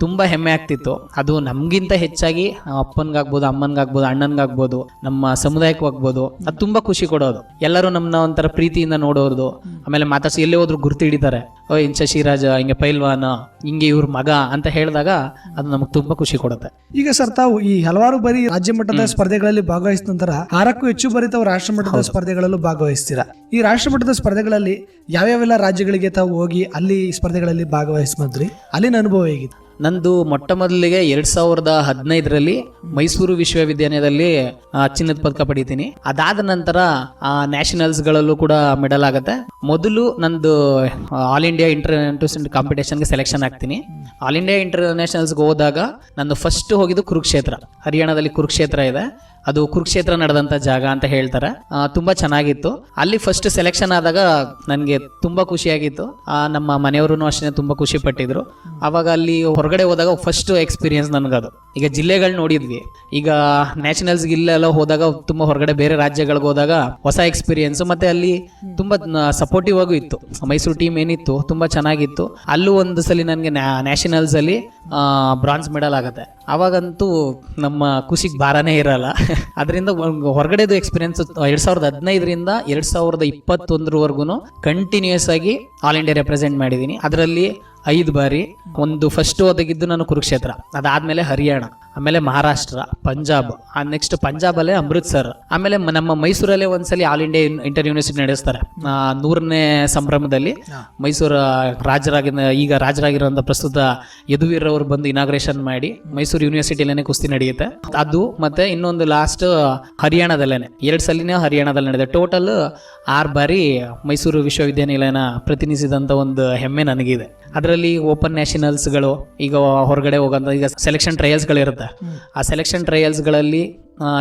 [SPEAKER 2] ತುಂಬಾ ಹೆಮ್ಮೆ ಆಗ್ತಿತ್ತು. ಅದು ನಮ್ಗಿಂತ ಹೆಚ್ಚಾಗಿ ಅಪ್ಪನ್ಗಾಗ್ಬೋದು ಅಮ್ಮನ್ಗಾಗ್ಬೋದು ಅಣ್ಣನ್ಗಾಗ್ಬೋದು ನಮ್ಮ ಸಮುದಾಯಕ್ಕೂ ಅದು ತುಂಬಾ ಖುಷಿ ಕೊಡೋದು. ಎಲ್ಲರೂ ನಮ್ಮನ್ನ ಒಂಥರ ಪ್ರೀತಿಯಿಂದ ನೋಡೋದು ಆಮೇಲೆ ಮಾತಾಡ್ಸಿ ಎಲ್ಲೇ ಹೋದ್ರು ಗುರ್ತು ಹಿಡಿತಾರೆ. ಓ ಇನ್ ಶಶಿರಾಜ ಹಿಂಗೆ ಪೈಲ್ವಾನ ಹಿಂಗೆ ಇವ್ರ ಮಗ ಅಂತ ಹೇಳಿದಾಗ ಅದು ನಮಗೆ ತುಂಬಾ ಖುಷಿ ಕೊಡುತ್ತೆ.
[SPEAKER 1] ಈಗ ಸರ್ ತಾವು ಈ ಹಲವಾರು ಬಾರಿ ರಾಜ್ಯ ಮಟ್ಟದ ಸ್ಪರ್ಧೆಗಳಲ್ಲಿ ಭಾಗವಹಿಸಿದ ನಂತರ ಆರಕ್ಕೂ ಹೆಚ್ಚು ಬಾರಿ ತಾವು ರಾಷ್ಟ್ರ ಮಟ್ಟದ ಸ್ಪರ್ಧೆಗಳಲ್ಲೂ ಭಾಗವಹಿಸ್ತೀರಾ. ಈ ರಾಷ್ಟ್ರ ಮಟ್ಟದ ಸ್ಪರ್ಧೆಗಳಲ್ಲಿ ಯಾವ್ಯಾವೆಲ್ಲ ರಾಜ್ಯಗಳಿಗೆ ತಾವು ಹೋಗಿ ಅಲ್ಲಿ ಸ್ಪರ್ಧೆಗಳಲ್ಲಿ ಭಾಗವಹಿಸಿ ಬಂದ್ರಿ ಅಲ್ಲಿನ ಅನುಭವ ಹೇಗಿತ್ತು
[SPEAKER 2] ನಂದು ಮೊಟ್ಟ ಮೊದಲಿಗೆ ಎರಡ್ ಸಾವಿರದ ಹದಿನೈದರಲ್ಲಿ ಮೈಸೂರು ವಿಶ್ವವಿದ್ಯಾಲಯದಲ್ಲಿ ಚಿನ್ನದ ಪದಕ ಪಡಿತೀನಿ. ಅದಾದ ನಂತರ ನ್ಯಾಷನಲ್ಸ್ಗಳಲ್ಲೂ ಕೂಡ ಮೆಡಲ್ ಆಗುತ್ತೆ. ಮೊದಲು ನಂದು ಆಲ್ ಇಂಡಿಯಾ ಇಂಟರ್ ಕಾಂಪಿಟೇಷನ್ಗೆ ಸೆಲೆಕ್ಷನ್ ಆಗ್ತೀನಿ. ಆಲ್ ಇಂಡಿಯಾ ಇಂಟರ್ನ್ಯಾಷನಲ್ಸ್ಗೆ ಹೋದಾಗ, ನಂದು ಫಸ್ಟ್ ಹೋಗಿದ್ದು ಕುರುಕ್ಷೇತ್ರ. ಹರಿಯಾಣದಲ್ಲಿ ಕುರುಕ್ಷೇತ್ರ ಇದೆ. ಅದು ಕುರುಕ್ಷೇತ್ರ ನಡೆದಂತ ಜಾಗ ಅಂತ ಹೇಳ್ತಾರೆ. ತುಂಬಾ ಚೆನ್ನಾಗಿತ್ತು. ಅಲ್ಲಿ ಫಸ್ಟ್ ಸೆಲೆಕ್ಷನ್ ಆದಾಗ ನನಗೆ ತುಂಬಾ ಖುಷಿಯಾಗಿತ್ತು. ನಮ್ಮ ಮನೆಯವರು ಅಷ್ಟೇ ತುಂಬಾ ಖುಷಿ ಪಟ್ಟಿದ್ರು ಅವಾಗ ಅಲ್ಲಿ ಹೊರಗಡೆ ಹೋದಾಗ ಫಸ್ಟ್ ಎಕ್ಸ್ಪೀರಿಯನ್ಸ್ ನನಗದು. ಈಗ ಜಿಲ್ಲೆಗಳು ನೋಡಿದ್ವಿ. ಈಗ ನ್ಯಾಷನಲ್ಸ್ ಇಲ್ಲೆಲ್ಲ ಹೋದಾಗ ತುಂಬಾ ಹೊರಗಡೆ ಬೇರೆ ರಾಜ್ಯಗಳಿಗೆ ಹೋದಾಗ ಹೊಸ ಎಕ್ಸ್ಪೀರಿಯನ್ಸ್ ಮತ್ತೆ ಅಲ್ಲಿ ತುಂಬಾ ಸಪೋರ್ಟಿವ್ ಆಗೂ ಇತ್ತು. ಮೈಸೂರು ಟೀಮ್ ಏನಿತ್ತು, ತುಂಬಾ ಚೆನ್ನಾಗಿತ್ತು. ಅಲ್ಲೂ ಒಂದು ಸಲ ನನಗೆ ನ್ಯಾಷನಲ್ಸ್ ಅಲ್ಲಿ ಬ್ರಾನ್ಸ್ ಮೆಡಲ್ ಆಗುತ್ತೆ. ಅವಾಗಂತೂ ನಮ್ಮ ಖುಷಿಗೆ ಭಾರನೇ ಇರಲ್ಲ. ಅದರಿಂದ ಹೊರಗಡೆದು ಎಕ್ಸ್ಪೀರಿಯನ್ಸ್ ಎರಡ್ ಸಾವಿರದ ಹದಿನೈದರಿಂದ ಎರಡ್ ಸಾವಿರದ ಇಪ್ಪತ್ತೊಂದರವರೆಗೂ ಕಂಟಿನ್ಯೂಸ್ ಆಗಿ ಆಲ್ ಇಂಡಿಯಾ ರೆಪ್ರೆಸೆಂಟ್ ಮಾಡಿದ್ದೀನಿ ಅದರಲ್ಲಿ ಐದು ಬಾರಿ, ಒಂದು ಫಸ್ಟ್ ಒದಗಿದ್ದು ನಾನು ಕುರುಕ್ಷೇತ್ರ. ಅದಾದಮೇಲೆ ಹರಿಯಾಣ. ಆಮೇಲೆ ಮಹಾರಾಷ್ಟ್ರ ಪಂಜಾಬ್ ಆ ನೆಕ್ಸ್ಟ್ ಪಂಜಾಬಲ್ಲೇ ಅಮೃತ್ಸರ್ ಆಮೇಲೆ ನಮ್ಮ ಮೈಸೂರಲ್ಲೇ ಒಂದ್ಸಲಿ ಆಲ್ ಇಂಡಿಯಾ ಇಂಟರ್ ಯೂನಿವರ್ಸಿಟಿ ನಡೆಸ್ತಾರೆ. ನೂರನೇ ಸಂಭ್ರಮದಲ್ಲಿ ಮೈಸೂರು ರಾಜರಾಗಿನ ಈಗ ರಾಜರಾಗಿರುವಂಥ ಪ್ರಸ್ತುತ ಯದುವೀರ್ ಅವರು ಬಂದು ಇನಾಗ್ರೇಷನ್ ಮಾಡಿ ಮೈಸೂರು ಯೂನಿವರ್ಸಿಟಿಯಲ್ಲೇ ಕುಸ್ತಿ ನಡೆಯುತ್ತೆ. ಅದು ಮತ್ತೆ ಇನ್ನೊಂದು ಲಾಸ್ಟ್ ಹರಿಯಾಣದಲ್ಲೇನೆ. ಎರಡು ಸಲಿನೇ ಹರಿಯಾಣದಲ್ಲಿ ನಡೆದಿದೆ. ಟೋಟಲ್ ಆರು ಬಾರಿ ಮೈಸೂರು ವಿಶ್ವವಿದ್ಯಾನಿಲಯನ ಪ್ರತಿನಿಧಿಸಿದಂಥ ಒಂದು ಹೆಮ್ಮೆ ನನಗಿದೆ. ಅದರಲ್ಲಿ ಓಪನ್ ನ್ಯಾಷನಲ್ಸ್ಗಳು ಈಗ ಹೊರಗಡೆ ಹೋಗಂತ ಈಗ ಸೆಲೆಕ್ಷನ್ ಟ್ರಯಲ್ಸ್ಗಳಿರುತ್ತೆ ಆ ಸೆಲೆಕ್ಷನ್ ಟ್ರಯಲ್ಸ್ಗಳಲ್ಲಿ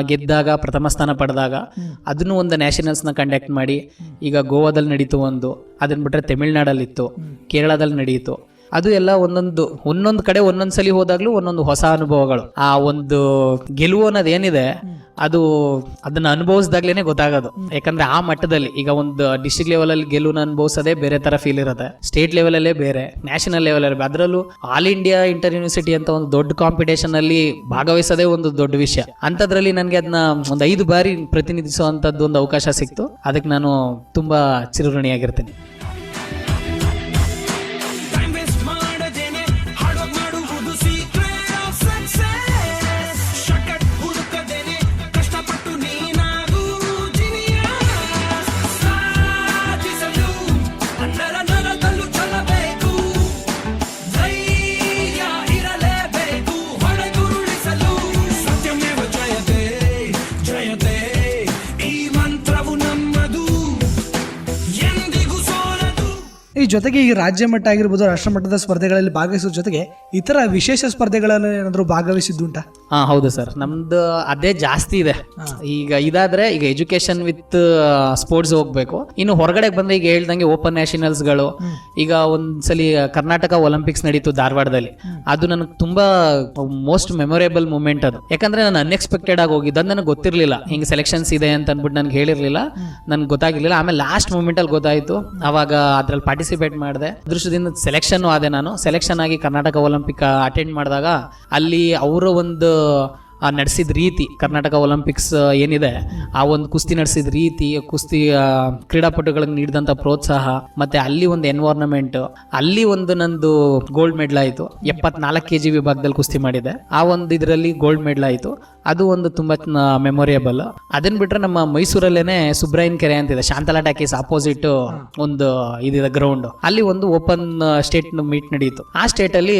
[SPEAKER 2] ಗೆದ್ದಾಗ, ಪ್ರಥಮ ಸ್ಥಾನ ಪಡೆದಾಗ ಅದನ್ನು ಒಂದು ನ್ಯಾಷನಲ್ಸ್ನ ಕಂಡಕ್ಟ್ ಮಾಡಿ, ಈಗ ಗೋವಾದಲ್ಲಿ ನಡೀತು ಒಂದು. ಅದನ್ನ ಬಿಟ್ಟರೆ ತಮಿಳ್ನಾಡಲ್ಲಿತ್ತು, ಕೇರಳದಲ್ಲಿ ನಡೆಯಿತು ಅದು ಎಲ್ಲ ಒಂದೊಂದು ಒಂದೊಂದು ಕಡೆ ಒಂದೊಂದು ಸಲ ಹೋದಾಗ್ಲೂ ಒಂದೊಂದು ಹೊಸ ಅನುಭವಗಳು. ಆ ಒಂದು ಗೆಲುವು ಅನ್ನೋದು ಏನಿದೆ, ಅದು ಅದನ್ನ ಅನುಭವಿಸಿದಾಗ್ಲೇನೆ ಗೊತ್ತಾಗೋದು. ಯಾಕಂದ್ರೆ ಆ ಮಟ್ಟದಲ್ಲಿ ಈಗ ಒಂದು ಡಿಸ್ಟ್ರಿಕ್ಟ್ ಲೆವೆಲಲ್ಲಿ ಗೆಲುವನ್ನ ಅನುಭವಿಸೋದೇ ಬೇರೆ ತರ ಫೀಲ್ ಇರುತ್ತೆ. ಸ್ಟೇಟ್ ಲೆವೆಲಲ್ಲೇ ಬೇರೆ ನ್ಯಾಷನಲ್ ಲೆವೆಲ್ ಅದರಲ್ಲೂ ಆಲ್ ಇಂಡಿಯಾ ಇಂಟರ್ ಯೂನಿವರ್ಸಿಟಿ ಅಂತ ಒಂದು ದೊಡ್ಡ ಕಾಂಪಿಟೇಷನ್ ಅಲ್ಲಿ ಭಾಗವಹಿಸೋದೇ ಒಂದು ದೊಡ್ಡ ವಿಷಯ. ಅಂತದ್ರಲ್ಲಿ ನನಗೆ ಅದನ್ನ ಒಂದು ಐದು ಬಾರಿ ಪ್ರತಿನಿಧಿಸುವಂತದ್ದು ಒಂದು ಅವಕಾಶ ಸಿಕ್ತು. ಅದಕ್ಕೆ ನಾನು ತುಂಬಾ ಚಿರಋಣಿಯಾಗಿರ್ತೀನಿ.
[SPEAKER 1] ಜೊತೆಗೆ ಈ ರಾಜ್ಯ ಮಟ್ಟ ಆಗಿರ್ಬೋದು ರಾಷ್ಟ್ರ ಮಟ್ಟದ ಸ್ಪರ್ಧೆಗಳಲ್ಲಿ ಭಾಗವಹಿಸುವ ಜೊತೆಗೆ ಇತರ ವಿಶೇಷ ಸ್ಪರ್ಧೆಗಳಲ್ಲಿ ಏನಾದರೂ ಭಾಗವಹಿಸಿದ್ದುಂಟ
[SPEAKER 2] ಹಾ ಹೌದು ಸರ್. ನಮ್ದು ಅದೇ ಜಾಸ್ತಿ ಇದೆ. ಈಗ ಇದಾದ್ರೆ ಈಗ ಎಜುಕೇಶನ್ ವಿತ್ ಸ್ಪೋರ್ಟ್ಸ್ ಹೋಗ್ಬೇಕು. ಇನ್ನು ಹೊರಗಡೆ ಬಂದ್ರೆ ಈಗ ಹೇಳ್ದಂಗೆ ಓಪನ್ ನ್ಯಾಷನಲ್ಸ್ಗಳು. ಈಗ ಒಂದ್ಸಲಿ ಕರ್ನಾಟಕ ಒಲಿಂಪಿಕ್ಸ್ ನಡೀತು ಧಾರವಾಡದಲ್ಲಿ. ಅದು ನನಗೆ ತುಂಬಾ ಮೋಸ್ಟ್ ಮೆಮೊರೇಬಲ್ ಮೂಮೆಂಟ್ ಅದು. ಯಾಕಂದ್ರೆ ನಾನು ಅನ್ಎಕ್ಸ್ಪೆಕ್ಟೆಡ್ ಆಗಿ ಹೋಗಿದ್ದು. ಅದು ನನಗೆ ಗೊತ್ತಿರಲಿಲ್ಲ. ಹಿಂಗೆ ಸೆಲೆಕ್ಷನ್ಸ್ ಇದೆ ಅಂತ ಅಂದ್ಬಿಟ್ಟು ನನಗೆ ಹೇಳಿರ್ಲಿಲ್ಲ. ನನ್ಗೆ ಗೊತ್ತಾಗಿರ್ಲಿಲ್ಲ. ಆಮೇಲೆ ಲಾಸ್ಟ್ ಮೂಮೆಂಟ್ ಅಲ್ಲಿ ಗೊತ್ತಾಯ್ತು. ಅವಾಗ ಅದ್ರಲ್ಲಿ ಪಾರ್ಟಿಸಿಪೇಟ್ ಮಾಡಿದೆ. ಅದೃಷ್ಟದಿಂದ ಸೆಲೆಕ್ಷನ್ ಆದೆ ನಾನು. ಸೆಲೆಕ್ಷನ್ ಆಗಿ ಕರ್ನಾಟಕ ಒಲಿಂಪಿಕ್ ಅಟೆಂಡ್ ಮಾಡಿದಾಗ ಅಲ್ಲಿ ಅವರ ಒಂದು ನಡೆಸಿದ ರೀತಿ, ಕರ್ನಾಟಕ ಒಲಿಂಪಿಕ್ಸ್ ಏನಿದೆ, ಆ ಒಂದು ಕುಸ್ತಿ ನಡೆಸಿದ ರೀತಿ, ಕುಸ್ತಿ ಕ್ರೀಡಾಪಟುಗಳಿಗೆ ನೀಡಿದಂಥ ಪ್ರೋತ್ಸಾಹ, ಮತ್ತೆ ಅಲ್ಲಿ ಒಂದು ಎನ್ವೈರ್ನಮೆಂಟ್ ಅಲ್ಲಿ ಒಂದು ನಂದು ಗೋಲ್ಡ್ ಮೆಡಲ್ ಆಯಿತು. ಎಪ್ಪತ್ನಾಲ್ಕು ಕೆ ಜಿ ವಿಭಾಗದಲ್ಲಿ ಕುಸ್ತಿ ಮಾಡಿದೆ. ಆ ಒಂದು ಇದರಲ್ಲಿ ಗೋಲ್ಡ್ ಮೆಡಲ್ ಆಯಿತು. ಅದು ಒಂದು ತುಂಬ ಮೆಮೊರಿಯಬಲ್ ಅದನ್ನ ಬಿಟ್ರೆ ನಮ್ಮ ಮೈಸೂರಲ್ಲೇನೆ ಸುಬ್ರಾಯನ್ ಕೆರೆ ಅಂತಿದೆ. ಶಾಂತಲಾ ಟಾಕೀಸ್ ಅಪೋಸಿಟ್ ಒಂದು ಇದಿದೆ ಗ್ರೌಂಡ್ ಅಲ್ಲಿ ಒಂದು ಓಪನ್ ಸ್ಟೇಟ್ ಮೀಟ್ ನಡೆಯಿತು ಆ ಸ್ಟೇಟ್ ಅಲ್ಲಿ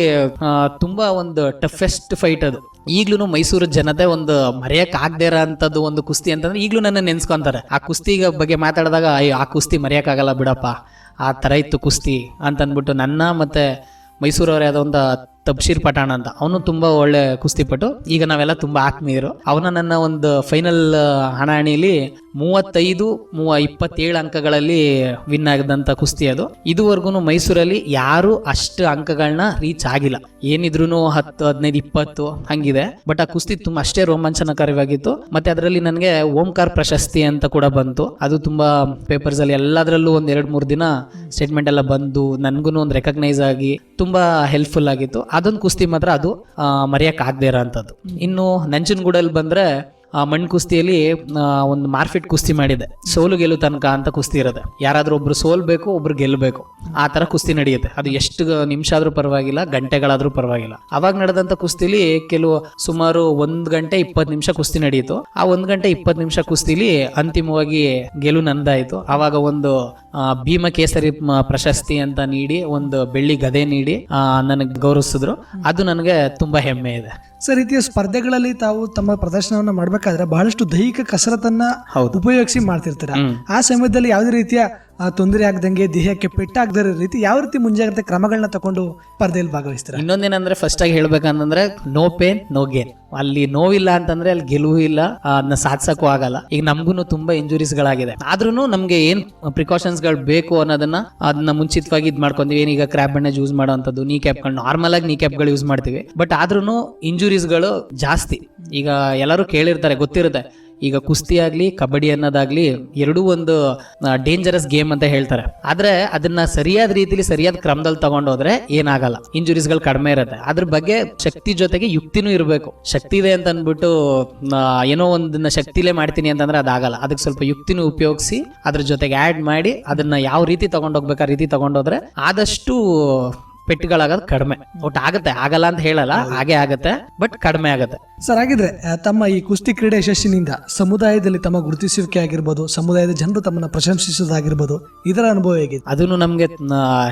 [SPEAKER 2] ತುಂಬಾ ಒಂದು ಟಫೆಸ್ಟ್ ಫೈಟ್ ಅದು. ಈಗ್ಲೂ ಮೈಸೂರು ಜನತೆ ಒಂದು ಮರೆಯಕ್ ಆಗದೆ ಇರೋಂಥದ್ದು ಒಂದು ಕುಸ್ತಿ ಅಂತಂದ್ರೆ ಈಗ್ಲೂ ನನ್ನ ನೆನ್ಸ್ಕೊಂತಾರೆ. ಆ ಕುಸ್ತಿ ಬಗ್ಗೆ ಮಾತಾಡಿದಾಗ, ಅಯ್ಯೋ, ಆ ಕುಸ್ತಿ ಮರೆಯಕ್ಕಾಗಲ್ಲ ಬಿಡಪ್ಪ. ಆ ಥರ ಇತ್ತು ಕುಸ್ತಿ ಅಂತ ಅಂದ್ಬಿಟ್ಟು ನನ್ನ ಮತ್ತೆ ಮೈಸೂರವರೇ ಒಂದು ತಬ್ಶೀರ್ ಪಠಾಣ ಅಂತ. ಅವನು ತುಂಬಾ ಒಳ್ಳೆ ಕುಸ್ತಿಪಟು. ಈಗ ನಾವೆಲ್ಲ ತುಂಬಾ ಆತ್ಮೀಯರು. ಅವನ ನನ್ನ ಒಂದು ಫೈನಲ್ ಹಣಾಣಿಲಿ ಮೂವತ್ತೈದು ಮೂವ ಇಪ್ಪತ್ತೇಳು ಅಂಕಗಳಲ್ಲಿ ವಿನ್ ಆಗದಂತ ಕುಸ್ತಿ ಅದು. ಇದುವರೆಗೂ ಮೈಸೂರಲ್ಲಿ ಯಾರು ಅಷ್ಟು ಅಂಕಗಳನ್ನ ರೀಚ್ ಆಗಿಲ್ಲ. ಏನಿದ್ರು ಹತ್ತು, ಹದಿನೈದು, ಇಪ್ಪತ್ತು ಹಂಗಿದೆ. ಬಟ್ ಆ ಕುಸ್ತಿ ತುಂಬಾ ಅಷ್ಟೇ ರೋಮಾಂಚನಕಾರಿಯಾಗಿತ್ತು. ಮತ್ತೆ ಅದರಲ್ಲಿ ನನಗೆ ಓಂಕಾರ್ ಪ್ರಶಸ್ತಿ ಅಂತ ಕೂಡ ಬಂತು. ಅದು ತುಂಬಾ ಪೇಪರ್ಸ್ ಅಲ್ಲಿ ಎಲ್ಲದರಲ್ಲೂ ಒಂದ್ ಎರಡ್, ಮೂರು ದಿನ ಸ್ಟೇಟ್ಮೆಂಟ್ ಎಲ್ಲ ಬಂದು ನನ್ಗೂ ಒಂದು ರೆಕಗ್ನೈಸ್ ಆಗಿ ತುಂಬಾ ಹೆಲ್ಪ್ಫುಲ್ ಆಗಿತ್ತು. ಅದೊಂದು ಕುಸ್ತಿ ಮಾತ್ರ ಅದು ಮರೆಯಕ್ಕೆ ಮರೆಯಕ್ ಆಗದೆ ಇರೋಂಥದ್ದು. ಇನ್ನು ನಂಜನಗೂಡಲ್ಲಿ ಬಂದ್ರೆ ಮಣ್ಣು ಕುಸ್ತಿಯಲ್ಲಿ ಒಂದು ಮಾರ್ಫಿಟ್ ಕುಸ್ತಿ ಮಾಡಿದೆ. ಸೋಲು ಗೆಲ್ಲು ತನಕ ಅಂತ ಕುಸ್ತಿ ಇರುತ್ತೆ ಯಾರಾದರೂ ಒಬ್ರು ಸೋಲ್ಬೇಕು ಒಬ್ರು ಗೆಲ್ಲಬೇಕು ಆ ತರ ಕುಸ್ತಿ ನಡೆಯುತ್ತೆ. ಅದು ಎಷ್ಟು ನಿಮಿಷ ಆದರೂ ಪರವಾಗಿಲ್ಲ, ಗಂಟೆಗಳಾದರೂ ಪರವಾಗಿಲ್ಲ. ಅವಾಗ ನಡೆದಂತ ಕುಸ್ತಿಲಿ ಕೆಲವು ಸುಮಾರು ಒಂದು ಗಂಟೆ ಇಪ್ಪತ್ತು ನಿಮಿಷ ಕುಸ್ತಿ ನಡೆಯಿತು. ಆ ಒಂದು ಗಂಟೆ ಇಪ್ಪತ್ತು ನಿಮಿಷ ಕುಸ್ತಿಲಿ ಅಂತಿಮವಾಗಿ ಗೆಲು ನಂದಾಯಿತು. ಆವಾಗ ಒಂದು ಭೀಮ ಕೇಸರಿ ಪ್ರಶಸ್ತಿ ಅಂತ ನೀಡಿ, ಒಂದು ಬೆಳ್ಳಿ ಗದೆ ನೀಡಿ ನನಗೆ ಗೌರವಿಸಿದ್ರು. ಅದು ನನಗೆ ತುಂಬಾ ಹೆಮ್ಮೆ ಇದೆ.
[SPEAKER 1] ಸರ್ ರೀತಿಯ ಸ್ಪರ್ಧೆಗಳಲ್ಲಿ ತಾವು ತಮ್ಮ ಪ್ರದರ್ಶನವನ್ನ ಮಾಡಬೇಕಾದ್ರೆ ಬಹಳಷ್ಟು ದೈಹಿಕ ಕಸರತ್ತನ್ನ
[SPEAKER 2] ಹೌದು.
[SPEAKER 1] ಉಪಯೋಗಿಸಿ ಮಾಡ್ತಿರ್ತಾರೆ ಆ ಸಮಯದಲ್ಲಿ ಯಾವುದೇ ರೀತಿಯ ತೊಂದರೆ ಆಗದಂಗೆ ದೇಹಕ್ಕೆ ಪೆಟ್ಟಾಗದ ರೀತಿ ಯಾವ ರೀತಿ ಮುಂಜಾಗ್ರತೆ ಕ್ರಮಗಳನ್ನ ತಗೊಂಡು ಸ್ಪರ್ಧೆಯಲ್ಲಿ ಭಾಗವಹಿಸ್ತಾರೆ?
[SPEAKER 2] ಇನ್ನೊಂದೇನಂದ್ರೆ ಫಸ್ಟ್ ಆಗಿ ಹೇಳ್ಬೇಕಂತಂದ್ರೆ ನೋ ಪೇನ್ ನೋ ಗೇನ್ ಅಲ್ಲಿ ನೋವಿಲ್ಲ ಅಂತಂದ್ರೆ ಅಲ್ಲಿ ಗೆಲುವು ಇಲ್ಲ, ಅದನ್ನ ಸಾಧಿಸಕ್ಕೂ ಆಗಲ್ಲ. ಈಗ ನಮ್ಗೂ ತುಂಬಾ ಇಂಜುರೀಸ್ ಗಳಾಗಿದೆ. ಆದ್ರೂ ನಮ್ಗೆ ಏನ್ ಪ್ರಿಕಾಷನ್ಸ್ಗಳು ಬೇಕು ಅನ್ನೋದನ್ನ ಅದನ್ನ ಮುಂಚಿತವಾಗಿ ಇದ್ ಮಾಡ್ಕೊಂಡಿವಿ ಏನೀಗ ಕ್ರ್ಯಾಪ್ ಬ್ಯಾಂಡೇಜ್ ಯೂಸ್ ಮಾಡೋಂಥದ್ದು ನೀ ಕ್ಯಾಪ್ಗಳು ನಾರ್ಮಲ್ ಆಗಿ ನೀ ಕ್ಯಾಪ್ಗಳು ಯೂಸ್ ಮಾಡ್ತೀವಿ. ಬಟ್ ಆದ್ರೂ ಇಂಜುರೀಸ್ಗಳು ಜಾಸ್ತಿ. ಈಗ ಎಲ್ಲರೂ ಕೇಳಿರ್ತಾರೆ, ಗೊತ್ತಿರುತ್ತೆ. ಈಗ ಕುಸ್ತಿ ಆಗ್ಲಿ, ಕಬಡ್ಡಿ ಅನ್ನೋದಾಗ್ಲಿ ಎರಡೂ ಒಂದು ಡೇಂಜರಸ್ ಗೇಮ್ ಅಂತ ಹೇಳ್ತಾರೆ. ಆದ್ರೆ ಅದನ್ನ ಸರಿಯಾದ ರೀತಿಲಿ ಸರಿಯಾದ ಕ್ರಮದಲ್ಲಿ ತಗೊಂಡೋದ್ರೆ ಏನಾಗಲ್ಲ. ಇಂಜುರೀಸ್ಗಳು ಕಡಿಮೆ ಇರುತ್ತೆ. ಅದ್ರ ಬಗ್ಗೆ ಶಕ್ತಿ ಜೊತೆಗೆ ಯುಕ್ತಿನೂ ಇರಬೇಕು. ಶಕ್ತಿ ಇದೆ ಅಂತ ಅಂದ್ಬಿಟ್ಟು ಏನೋ ಒಂದನ್ನ ಶಕ್ತಿಲೇ ಮಾಡ್ತೀನಿ ಅಂತಂದ್ರೆ ಅದಾಗಲ್ಲ. ಅದಕ್ಕೆ ಸ್ವಲ್ಪ ಯುಕ್ತಿನೂ ಉಪಯೋಗಿಸಿ, ಅದ್ರ ಜೊತೆಗೆ ಆಡ್ ಮಾಡಿ, ಅದನ್ನ ಯಾವ ರೀತಿ ತಗೊಂಡೋಗ್ಬೇಕು ಆ ರೀತಿ ತಗೊಂಡೋದ್ರೆ ಆದಷ್ಟು ಪೆಟ್ಟುಗಳಾಗೋದು ಕಡಿಮೆ. ಒಟ್ಟು ಆಗತ್ತೆ ಆಗಲ್ಲ ಅಂತ ಹೇಳಲ್ಲ ಹಾಗೆ ಆಗತ್ತೆ ಬಟ್ ಕಡಿಮೆ ಆಗತ್ತೆ.
[SPEAKER 1] ಸರ್ ಹಾಗಿದ್ರೆ ಆ, ತಮ್ಮ ಈ ಕುಸ್ತಿ ಕ್ರೀಡೆ ಯಶಸ್ಸಿನಿಂದ ಸಮುದಾಯದಲ್ಲಿ ತಮ್ಮ ಗುರುತಿಸುವಿಕೆ ಆಗಿರ್ಬೋದು ಸಮುದಾಯದ ಜನರು ತಮ್ಮನ್ನ ಪ್ರಶಂಸಿಸೋದಾಗಿರ್ಬೋದು ಇದರ ಅನುಭವ ಹೇಗಿದೆ?
[SPEAKER 2] ಅದನ್ನು ನಮಗೆ